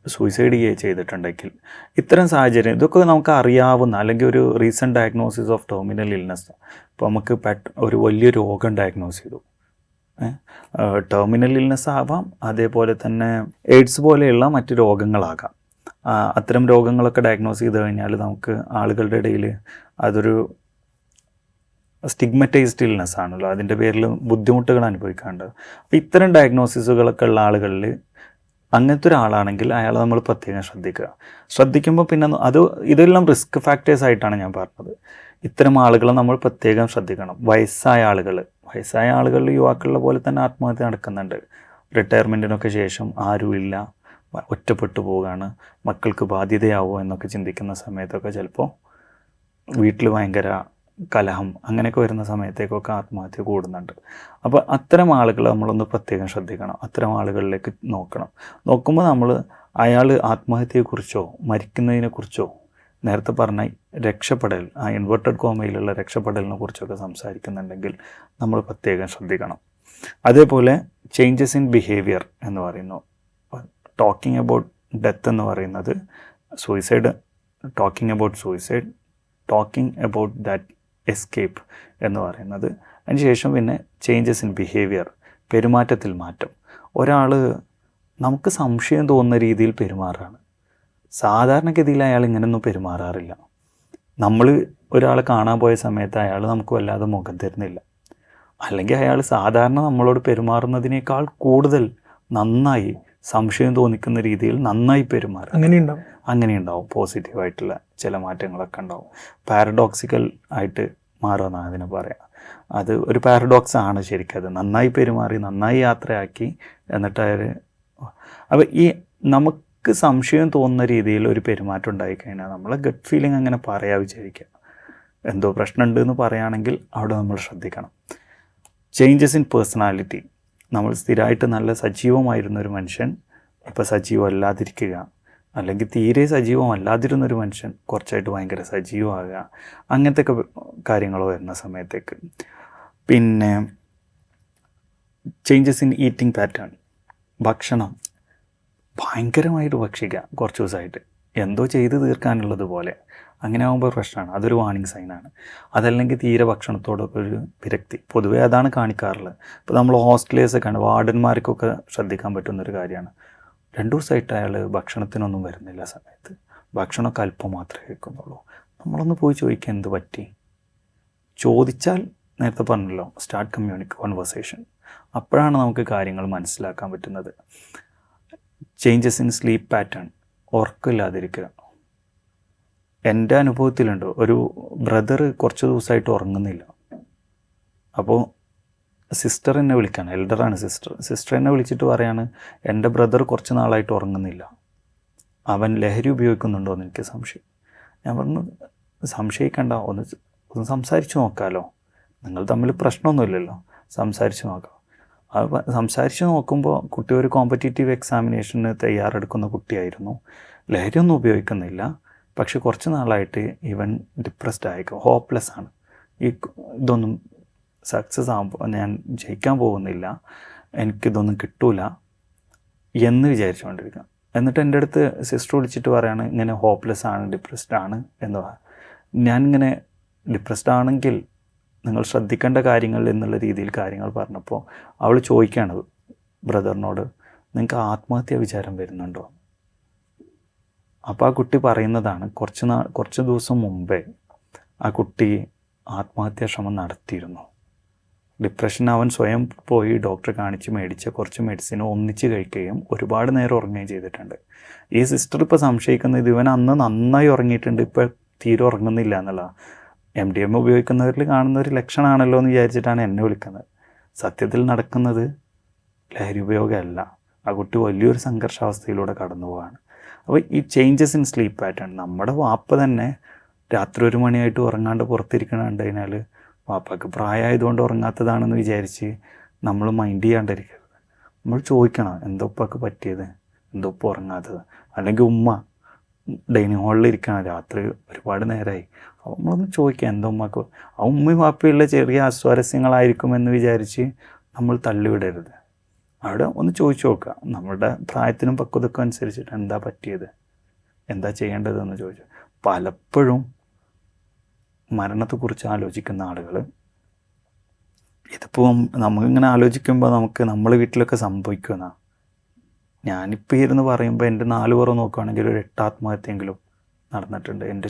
സൂയിസൈഡ് ചെയ്തിട്ടുണ്ടെങ്കിൽ ഇത്തരം സാഹചര്യം ഇതൊക്കെ നമുക്ക് അറിയാവുന്ന അല്ലെങ്കിൽ ഒരു recent diagnosis of terminal illness ഇപ്പോൾ നമുക്ക് പെട്ട ഒരു വലിയ രോഗം ഡയഗ്നോസ് ചെയ്തു. ടെർമിനൽ ഇൽനെസ് ആവാം അതേപോലെ തന്നെ എയ്ഡ്സ് പോലെയുള്ള മറ്റ് രോഗങ്ങളാകാം. അത്തരം രോഗങ്ങളൊക്കെ ഡയഗ്നോസ് ചെയ്ത് കഴിഞ്ഞാൽ നമുക്ക് ആളുകളുടെ ഇടയിൽ അതൊരു സ്റ്റിഗ്മറ്റൈസ്ഡ് ഇൽനെസ് ആണല്ലോ. അതിന്റെ പേരിൽ ബുദ്ധിമുട്ടുകൾ അനുഭവിക്കാറുണ്ട് അപ്പോൾ ഇത്തരം ഡയഗ്നോസിസുകളൊക്കെ ഉള്ള ആളുകളിൽ അങ്ങനത്തെ ഒരാളാണെങ്കിൽ അയാളെ നമ്മൾ പ്രത്യേകം ശ്രദ്ധിക്കുക. ശ്രദ്ധിക്കുമ്പോൾ പിന്നെ അത് ഇതെല്ലാം റിസ്ക് ഫാക്ടേഴ്സ് ആയിട്ടാണ് ഞാൻ പറഞ്ഞത്. ഇത്തരം ആളുകളെ നമ്മൾ പ്രത്യേകം ശ്രദ്ധിക്കണം. വയസ്സായ ആളുകൾ വയസ്സായ ആളുകൾ യുവാക്കളുടെ പോലെ തന്നെ ആത്മഹത്യ നടക്കുന്നുണ്ട്. റിട്ടയർമെന്റിനൊക്കെ ശേഷം ആരുമില്ല. ഒറ്റപ്പെട്ടു പോവുകയാണ്. മക്കൾക്ക് ബാധ്യതയാവോ എന്നൊക്കെ ചിന്തിക്കുന്ന സമയത്തൊക്കെ ചിലപ്പോൾ വീട്ടിൽ ഭയങ്കര കലഹം അങ്ങനെയൊക്കെ വരുന്ന സമയത്തേക്കൊക്കെ ആത്മഹത്യ കൂടുന്നുണ്ട്. അപ്പോൾ അത്തരം ആളുകൾ നമ്മളൊന്ന് പ്രത്യേകം ശ്രദ്ധിക്കണം. അത്തരം ആളുകളിലേക്ക് നോക്കണം. നോക്കുമ്പോൾ നമ്മൾ അയാൾ ആത്മഹത്യയെക്കുറിച്ചോ മരിക്കുന്നതിനെക്കുറിച്ചോ നേരത്തെ പറഞ്ഞ രക്ഷപ്പെടൽ ആ ഇൻവെർട്ടഡ് കോമയിലുള്ള രക്ഷപ്പെടലിനെ കുറിച്ചൊക്കെ സംസാരിക്കുന്നുണ്ടെങ്കിൽ നമ്മൾ പ്രത്യേകം ശ്രദ്ധിക്കണം. അതേപോലെ ചേഞ്ചസ് ഇൻ ബിഹേവിയർ എന്ന് പറയുന്നു. ടോക്കിംഗ് അബൌട്ട് ഡെത്ത് എന്ന് പറയുന്നത് suicide talking about suicide talking about that escape എന്ന് പറയുന്നത്. അതിനുശേഷം പിന്നെ ചേഞ്ചസ് ഇൻ ബിഹേവിയർ പെരുമാറ്റത്തിൽ മാറ്റം. ഒരാൾ നമുക്ക് സംശയം തോന്നുന്ന രീതിയിൽ പെരുമാറാണ്. സാധാരണഗതിയിൽ അയാൾ ഇങ്ങനെയൊന്നും പെരുമാറാറില്ല. നമ്മൾ ഒരാളെ കാണാൻ പോയ സമയത്ത് അയാൾ നമുക്ക് വല്ലാതെ മുഖം തരുന്നില്ല. അല്ലെങ്കിൽ അയാൾ സാധാരണ നമ്മളോട് പെരുമാറുന്നതിനേക്കാൾ കൂടുതൽ നന്നായി സംശയം തോന്നിക്കുന്ന രീതിയിൽ നന്നായി പെരുമാറും അങ്ങനെയുണ്ടാവും. അങ്ങനെ ഉണ്ടാവും പോസിറ്റീവായിട്ടുള്ള ചില മാറ്റങ്ങളൊക്കെ ഉണ്ടാവും. പാരഡോക്സിക്കൽ ആയിട്ട് മാറുമെന്നാണ് അതിന് പറയാം. അത് ഒരു പാരഡോക്സ് ആണ് ശരിക്കും അത്. നന്നായി പെരുമാറി നന്നായി യാത്രയാക്കി എന്നിട്ട് അവർ അപ്പോൾ ഈ നമുക്ക് സംശയം തോന്നുന്ന രീതിയിൽ ഒരു പെരുമാറ്റം ഉണ്ടായിക്കഴിഞ്ഞാൽ നമ്മളെ ഗട്ട് ഫീലിംഗ് അങ്ങനെ പറയാ വിചാരിക്കുക. എന്തോ പ്രശ്നമുണ്ട് എന്ന് പറയുകയാണെങ്കിൽ അവിടെ നമ്മൾ ശ്രദ്ധിക്കണം. ചേഞ്ചസ് ഇൻ പേഴ്സണാലിറ്റി നമ്മൾ സ്ഥിരമായിട്ട് നല്ല സജീവമായിരുന്ന ഒരു മനുഷ്യൻ ഇപ്പോൾ സജീവമല്ലാതിരിക്കുക. അല്ലെങ്കിൽ തീരെ സജീവമല്ലാതിരുന്നൊരു മനുഷ്യൻ കുറച്ചായിട്ട് ഭയങ്കര സജീവമാകുക. അങ്ങനത്തെ ഒക്കെ കാര്യങ്ങൾ വരുന്ന സമയത്തേക്ക്. പിന്നെ ചേഞ്ചസ് ഇൻ ഈറ്റിംഗ് പാറ്റേൺ ഭക്ഷണം ഭയങ്കരമായിട്ട് ഭക്ഷിക്കുക കുറച്ച് ദിവസമായിട്ട്. എന്തോ ചെയ്ത് തീർക്കാനുള്ളത് പോലെ അങ്ങനെ ആകുമ്പോൾ പ്രശ്നമാണ്. അതൊരു വാണിംഗ് സൈനാണ് അതല്ലെങ്കിൽ തീരെ ഭക്ഷണത്തോടൊക്കെ ഒരു വിരക്തി. പൊതുവേ അതാണ് കാണിക്കാറുള്ളത്. ഇപ്പോൾ നമ്മൾ ഹോസ്റ്റലേഴ്സൊക്കെ ആണ്. വാർഡന്മാർക്കൊക്കെ ശ്രദ്ധിക്കാൻ പറ്റുന്നൊരു കാര്യമാണ്. രണ്ടു ദിവസമായിട്ട് അയാൾ ഭക്ഷണത്തിനൊന്നും വരുന്നില്ല സമയത്ത്. ഭക്ഷണമൊക്കെ അല്പം മാത്രമേ കഴിക്കുന്നുള്ളൂ. നമ്മളൊന്ന് പോയി ചോദിക്കാൻ എന്ത് പറ്റി? ചോദിച്ചാൽ നേരത്തെ പറഞ്ഞല്ലോ സ്റ്റാർട്ട് കമ്മ്യൂണിക് കോൺവെർസേഷൻ അപ്പോഴാണ് നമുക്ക് കാര്യങ്ങൾ മനസ്സിലാക്കാൻ പറ്റുന്നത്. ചേഞ്ചസ് ഇൻ സ്ലീപ്പ് പാറ്റേൺ ഉറക്കമില്ലാതിരിക്കുക എന്റെ അനുഭവത്തിലുണ്ട്. ഒരു ബ്രദർ കുറച്ച് ദിവസമായിട്ട് ഉറങ്ങുന്നില്ല. അപ്പോൾ സിസ്റ്റർ എന്നെ വിളിക്കാണ്. എൽഡറാണ് സിസ്റ്റർ സിസ്റ്റർ എന്നെ വിളിച്ചിട്ട് പറയാണ് എന്റെ ബ്രദർ കുറച്ച് നാളായിട്ട് ഉറങ്ങുന്നില്ല. അവൻ ലഹരി ഉപയോഗിക്കുന്നുണ്ടോ എന്ന് എനിക്ക് സംശയം. ഞാൻ പറഞ്ഞു സംശയിക്കണ്ട. ഒന്ന് ഒന്ന് സംസാരിച്ച് നോക്കാമല്ലോ നിങ്ങൾ തമ്മിൽ പ്രശ്നമൊന്നുമില്ലല്ലോ. സംസാരിച്ച് നോക്കാം. അത് സംസാരിച്ച് നോക്കുമ്പോൾ കുട്ടി ഒരു കോമ്പറ്റേറ്റീവ് എക്സാമിനേഷന് തയ്യാറെടുക്കുന്ന കുട്ടിയായിരുന്നു. ലഹരിയൊന്നും ഉപയോഗിക്കുന്നില്ല. പക്ഷെ കുറച്ച് നാളായിട്ട് ഇവൻ ഡിപ്രസ്ഡ് ആയിക്കോ ഹോപ്പ്ലെസ് ആണ്. ഈ ഇതൊന്നും സക്സസ് ആകുമ്പോൾ ഞാൻ ജയിക്കാൻ പോകുന്നില്ല എനിക്കിതൊന്നും കിട്ടൂല എന്ന് വിചാരിച്ചുകൊണ്ടിരിക്കുക. എന്നിട്ട് എന്റെ അടുത്ത് സിസ്റ്റർ വിളിച്ചിട്ട് പറയാണ് ഇങ്ങനെ ഹോപ്പ്ലെസ് ആണ് ഡിപ്രസ്ഡ് ആണ് എന്ന് ഞാൻ ഇങ്ങനെ ഡിപ്രസ്ഡ് ആണെങ്കിൽ നിങ്ങൾ ശ്രദ്ധിക്കേണ്ട കാര്യങ്ങൾ എന്നുള്ള രീതിയിൽ കാര്യങ്ങൾ പറഞ്ഞപ്പോൾ അവൾ ചോദിക്കുകയാണ് ബ്രദറിനോട് നിങ്ങൾക്ക് ആത്മഹത്യ വിചാരം വരുന്നുണ്ടോ? അപ്പോൾ ആ കുട്ടി പറയുന്നതാണ് കുറച്ച് നാ കുറച്ച് ദിവസം മുമ്പേ ആ കുട്ടി ആത്മഹത്യാ ശ്രമം നടത്തിയിരുന്നു. ഡിപ്രഷൻ അവൻ സ്വയം പോയി ഡോക്ടറെ കാണിച്ച് മേടിച്ച കുറച്ച് മെഡിസിൻ ഒന്നിച്ച് കഴിക്കുകയും ഒരുപാട് നേരം ഉറങ്ങുകയും ചെയ്തിട്ടുണ്ട്. ഈ സിസ്റ്റർ ഇപ്പോൾ സംശയിക്കുന്നത് ഇവൻ അന്ന് നന്നായി ഉറങ്ങിയിട്ടുണ്ട് ഇപ്പോൾ തീരെ ഉറങ്ങുന്നില്ല എന്നുള്ള എം ഡി എം ഉപയോഗിക്കുന്നവരിൽ കാണുന്ന ഒരു ലക്ഷണമാണല്ലോ എന്ന് വിചാരിച്ചിട്ടാണ് എന്നെ വിളിക്കുന്നത്. സത്യത്തിൽ നടക്കുന്നത് ലഹരി ഉപയോഗമല്ല. ആ കുട്ടി വലിയൊരു സംഘർഷാവസ്ഥയിലൂടെ കടന്നു പോവാണ് അപ്പോൾ ഈ ചേഞ്ചസ് ഇൻ സ്ലീപ്പ് പാറ്റേൺ നമ്മുടെ വാപ്പ തന്നെ രാത്രി ഒരു മണിയായിട്ട് ഉറങ്ങാണ്ട് പുറത്തിരിക്കണ കണ്ടു കഴിഞ്ഞാൽ വാപ്പയ്ക്ക് പ്രായമായതുകൊണ്ട് ഉറങ്ങാത്തതാണെന്ന് വിചാരിച്ച് നമ്മൾ മൈൻഡ് ചെയ്യാണ്ടിരിക്കരുത്. നമ്മൾ ചോദിക്കണം എന്തോ ഉപ്പാക്ക് പറ്റിയത്? എന്തോ ഉപ്പ ഉറങ്ങാത്തത്? അല്ലെങ്കിൽ ഉമ്മ ഡൈനിങ് ഹാളിൽ ഇരിക്കണം രാത്രി ഒരുപാട് നേരമായി അപ്പോൾ നമ്മളൊന്ന് ചോദിക്കാം എന്തോ ഉമ്മക്ക്? ആ ഉമ്മയും വാപ്പയുള്ള ചെറിയ അസ്വാരസ്യങ്ങളായിരിക്കുമെന്ന് വിചാരിച്ച് നമ്മൾ തള്ളിവിടരുത്. അവിടെ ഒന്ന് ചോദിച്ചു നോക്കുക. നമ്മുടെ പ്രായത്തിനും പക്വതക്കും അനുസരിച്ചിട്ട് എന്താ പറ്റിയത്? എന്താ ചെയ്യേണ്ടതെന്ന് ചോദിച്ചു. പലപ്പോഴും മരണത്തെക്കുറിച്ച് ആലോചിക്കുന്ന ആളുകൾ ഇതിപ്പോൾ നമുക്കിങ്ങനെ ആലോചിക്കുമ്പോൾ നമുക്ക് നമ്മളെ വീട്ടിലൊക്കെ സംഭവിക്കുന്ന ഞാനിപ്പോൾ ഇരുന്ന് പറയുമ്പോൾ എന്റെ നാല് പുറം നോക്കുകയാണെങ്കിൽ ഒരു എട്ട് ആത്മഹത്യയെങ്കിലും നടന്നിട്ടുണ്ട്. എന്റെ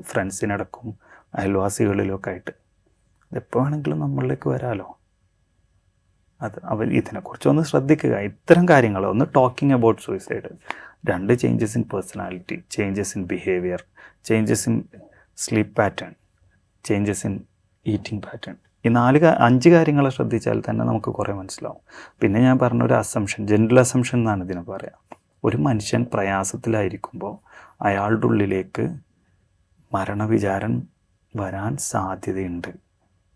ഫ്രണ്ട്സിനടക്കം അയൽവാസികളിലൊക്കെ ആയിട്ട്. ഇതെപ്പോൾ വേണമെങ്കിലും നമ്മളിലേക്ക് വരാമല്ലോ അത് അവർ ഇതിനെക്കുറിച്ച് ഒന്ന് ശ്രദ്ധിക്കുക. ഇത്തരം കാര്യങ്ങൾ ഒന്ന് ടോക്കിംഗ് അബൌട്ട് സൂയിസൈഡ് രണ്ട് changes in personality changes in behaviour changes in sleep pattern changes in eating pattern ഈ നാല് അഞ്ച് കാര്യങ്ങൾ ശ്രദ്ധിച്ചാൽ തന്നെ നമുക്ക് കുറേ മനസ്സിലാവും. പിന്നെ ഞാൻ പറഞ്ഞ ഒരു അസംഷൻ ജനറൽ അസംഷൻ എന്നാണ് ഇതിനെ പറയുക ഒരു മനുഷ്യൻ പ്രയാസത്തിലായിരിക്കുമ്പോൾ അയാളുടെ ഉള്ളിലേക്ക് മരണവിചാരം വരാൻ സാധ്യതയുണ്ട്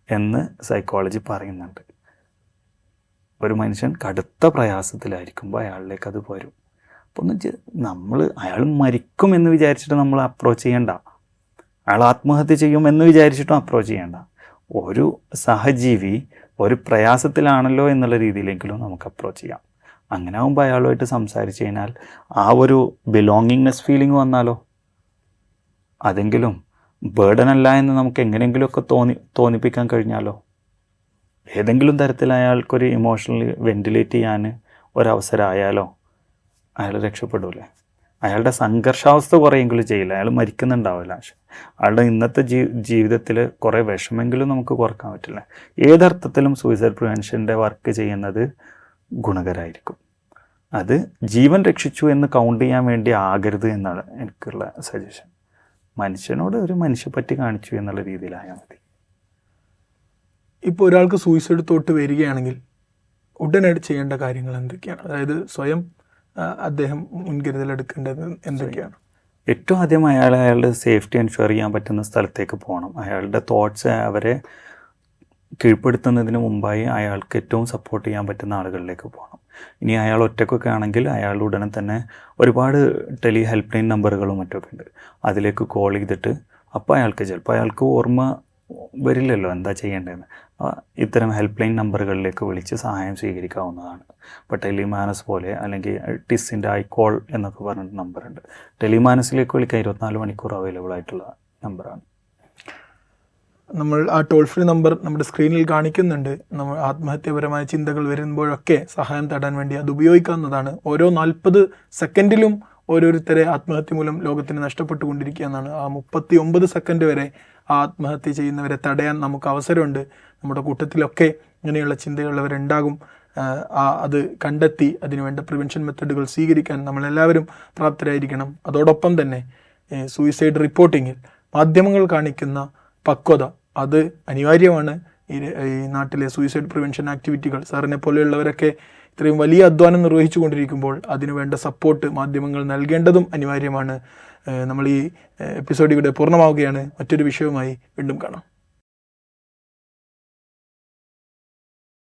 എന്ന് സൈക്കോളജി പറയുന്നുണ്ട്. ഒരു മനുഷ്യൻ കടുത്ത പ്രയാസത്തിലായിരിക്കുമ്പോൾ അയാളിലേക്ക് അത് വരും അപ്പോൾ ഒന്ന് നമ്മൾ അയാൾ മരിക്കും എന്ന് വിചാരിച്ചിട്ട് നമ്മൾ അപ്രോച്ച് ചെയ്യണ്ട. അയാൾ ആത്മഹത്യ ചെയ്യും എന്ന് വിചാരിച്ചിട്ടും അപ്രോച്ച് ചെയ്യണ്ട. ഒരു സഹജീവി ഒരു പ്രയാസത്തിലാണല്ലോ എന്നുള്ള രീതിയിലെങ്കിലും നമുക്ക് അപ്രോച്ച് ചെയ്യാം. അങ്ങനെ ആകുമ്പോൾ അയാളുമായിട്ട് സംസാരിച്ച് കഴിഞ്ഞാൽ ആ ഒരു ബിലോങ്ങിങ്നെസ് ഫീലിംഗ് വന്നാലോ? അതെങ്കിലും ബേർഡൻ അല്ല എന്ന് നമുക്ക് എങ്ങനെയെങ്കിലുമൊക്കെ തോന്നി തോന്നിപ്പിക്കാൻ കഴിഞ്ഞാലോ? ഏതെങ്കിലും തരത്തിൽ അയാൾക്കൊരു ഇമോഷണലി വെന്റിലേറ്റ് ചെയ്യാൻ ഒരവസരമായാലോ അയാൾ രക്ഷപ്പെടൂലേ. അയാളുടെ സംഘർഷാവസ്ഥ കുറേയെങ്കിലും ചെയ്യില്ല. അയാൾ മരിക്കുന്നുണ്ടാവില്ല. അയാളുടെ ഇന്നത്തെ ജീ ജീവിതത്തിൽ കുറേ വിഷമെങ്കിലും നമുക്ക് കുറയ്ക്കാൻ പറ്റില്ല. ഏതർത്ഥത്തിലും സൂയിസൈഡ് പ്രിവെൻഷന്റെ വർക്ക് ചെയ്യുന്നത് ഗുണകരമായിരിക്കും അത് ജീവൻ രക്ഷിച്ചു എന്ന് കൗണ്ട് ചെയ്യാൻ വേണ്ടി ആകരുത് എന്നാണ് എനിക്കുള്ള സജഷൻ മനുഷ്യനോട് ഒരു മനുഷ്യപ്പറ്റി കാണിച്ചു എന്നുള്ള രീതിയിലായാൽ മതി. ഇപ്പോൾ ഒരാൾക്ക് സൂയിസൈഡ് തോട്ട് വരികയാണെങ്കിൽ ഉടനടി ചെയ്യേണ്ട കാര്യങ്ങൾ എന്തൊക്കെയാണ്? അതായത് സ്വയം അദ്ദേഹം മുൻകരുതൽ എടുക്കേണ്ടത് എന്തൊക്കെയാണ്? ഏറ്റവും ആദ്യം അയാൾ അയാളുടെ സേഫ്റ്റി എൻഷുർ ചെയ്യാൻ പറ്റുന്ന സ്ഥലത്തേക്ക് പോകണം. അയാളുടെ തോട്ട്സ് അവരെ കീഴ്പ്പെടുത്തുന്നതിന് മുമ്പായി അയാൾക്ക് ഏറ്റവും സപ്പോർട്ട് ചെയ്യാൻ പറ്റുന്ന ആളുകളിലേക്ക് പോകണം. ഇനി അയാൾ ഒറ്റക്കൊക്കെ ആണെങ്കിൽ അയാൾ ഉടനെ തന്നെ ഒരുപാട് ടെലി ഹെൽപ്പ് ലൈൻ നമ്പറുകളും മറ്റൊക്കെ ഉണ്ട്. അതിലേക്ക് കോൾ ചെയ്തിട്ട് അപ്പോൾ അയാൾക്ക് ചിലപ്പോൾ അയാൾക്ക് ഓർമ്മ വരില്ലല്ലോ എന്താ ചെയ്യേണ്ടതെന്ന്. ഇത്തരം ഹെൽപ്പ് ലൈൻ നമ്പറുകളിലേക്ക് വിളിച്ച് സഹായം സ്വീകരിക്കാവുന്നതാണ്. ഇപ്പോൾ ടെലിമാനസ് പോലെ അല്ലെങ്കിൽ ടിസിന്റെ ഐക്കോൾ കോൾ എന്നൊക്കെ പറഞ്ഞിട്ട് നമ്പറുണ്ട് ടെലിമാനസിലേക്ക് വിളിക്കാൻ ഇരുപത്തിനാല് മണിക്കൂർ അവൈലബിൾ ആയിട്ടുള്ള നമ്പറാണ് നമ്മൾ ആ ടോൾ ഫ്രീ നമ്പർ നമ്മുടെ സ്ക്രീനിൽ കാണിക്കുന്നുണ്ട്. നമ്മൾ ആത്മഹത്യപരമായ ചിന്തകൾ വരുമ്പോഴൊക്കെ സഹായം തേടാൻ വേണ്ടി അത് ഉപയോഗിക്കാവുന്നതാണ്. ഓരോ നാൽപ്പത് സെക്കൻഡിലും ഓരോരുത്തരെ ആത്മഹത്യ മൂലം ലോകത്തിന് നഷ്ടപ്പെട്ടുകൊണ്ടിരിക്കുക എന്നാണ് ആ മുപ്പത്തി ഒമ്പത് സെക്കൻഡ് വരെ ആത്മഹത്യ ചെയ്യുന്നവരെ തടയാൻ നമുക്ക് അവസരമുണ്ട്. നമ്മുടെ കൂട്ടത്തിലൊക്കെ ഇങ്ങനെയുള്ള ആ അത് കണ്ടെത്തി അതിനുവേണ്ട പ്രിവെൻഷൻ മെത്തഡുകൾ സ്വീകരിക്കാൻ നമ്മളെല്ലാവരും പ്രാപ്തരായിരിക്കണം. അതോടൊപ്പം തന്നെ സൂയിസൈഡ് റിപ്പോർട്ടിങ്ങിൽ മാധ്യമങ്ങൾ കാണിക്കുന്ന പക്വത അത് അനിവാര്യമാണ്. ഈ നാട്ടിലെ സൂയിസൈഡ് പ്രിവെൻഷൻ ആക്ടിവിറ്റികൾ സാറിനെ പോലെയുള്ളവരൊക്കെ ഇത്രയും വലിയ അധ്വാനം നിർവഹിച്ചു കൊണ്ടിരിക്കുമ്പോൾ അതിനുവേണ്ട സപ്പോർട്ട് മാധ്യമങ്ങൾ നൽകേണ്ടതും അനിവാര്യമാണ്. നമ്മൾ ഈ എപ്പിസോഡ് ഇവിടെ പൂർണമാവുകയാണ്. മറ്റൊരു വിഷയവുമായി വീണ്ടും കാണാം.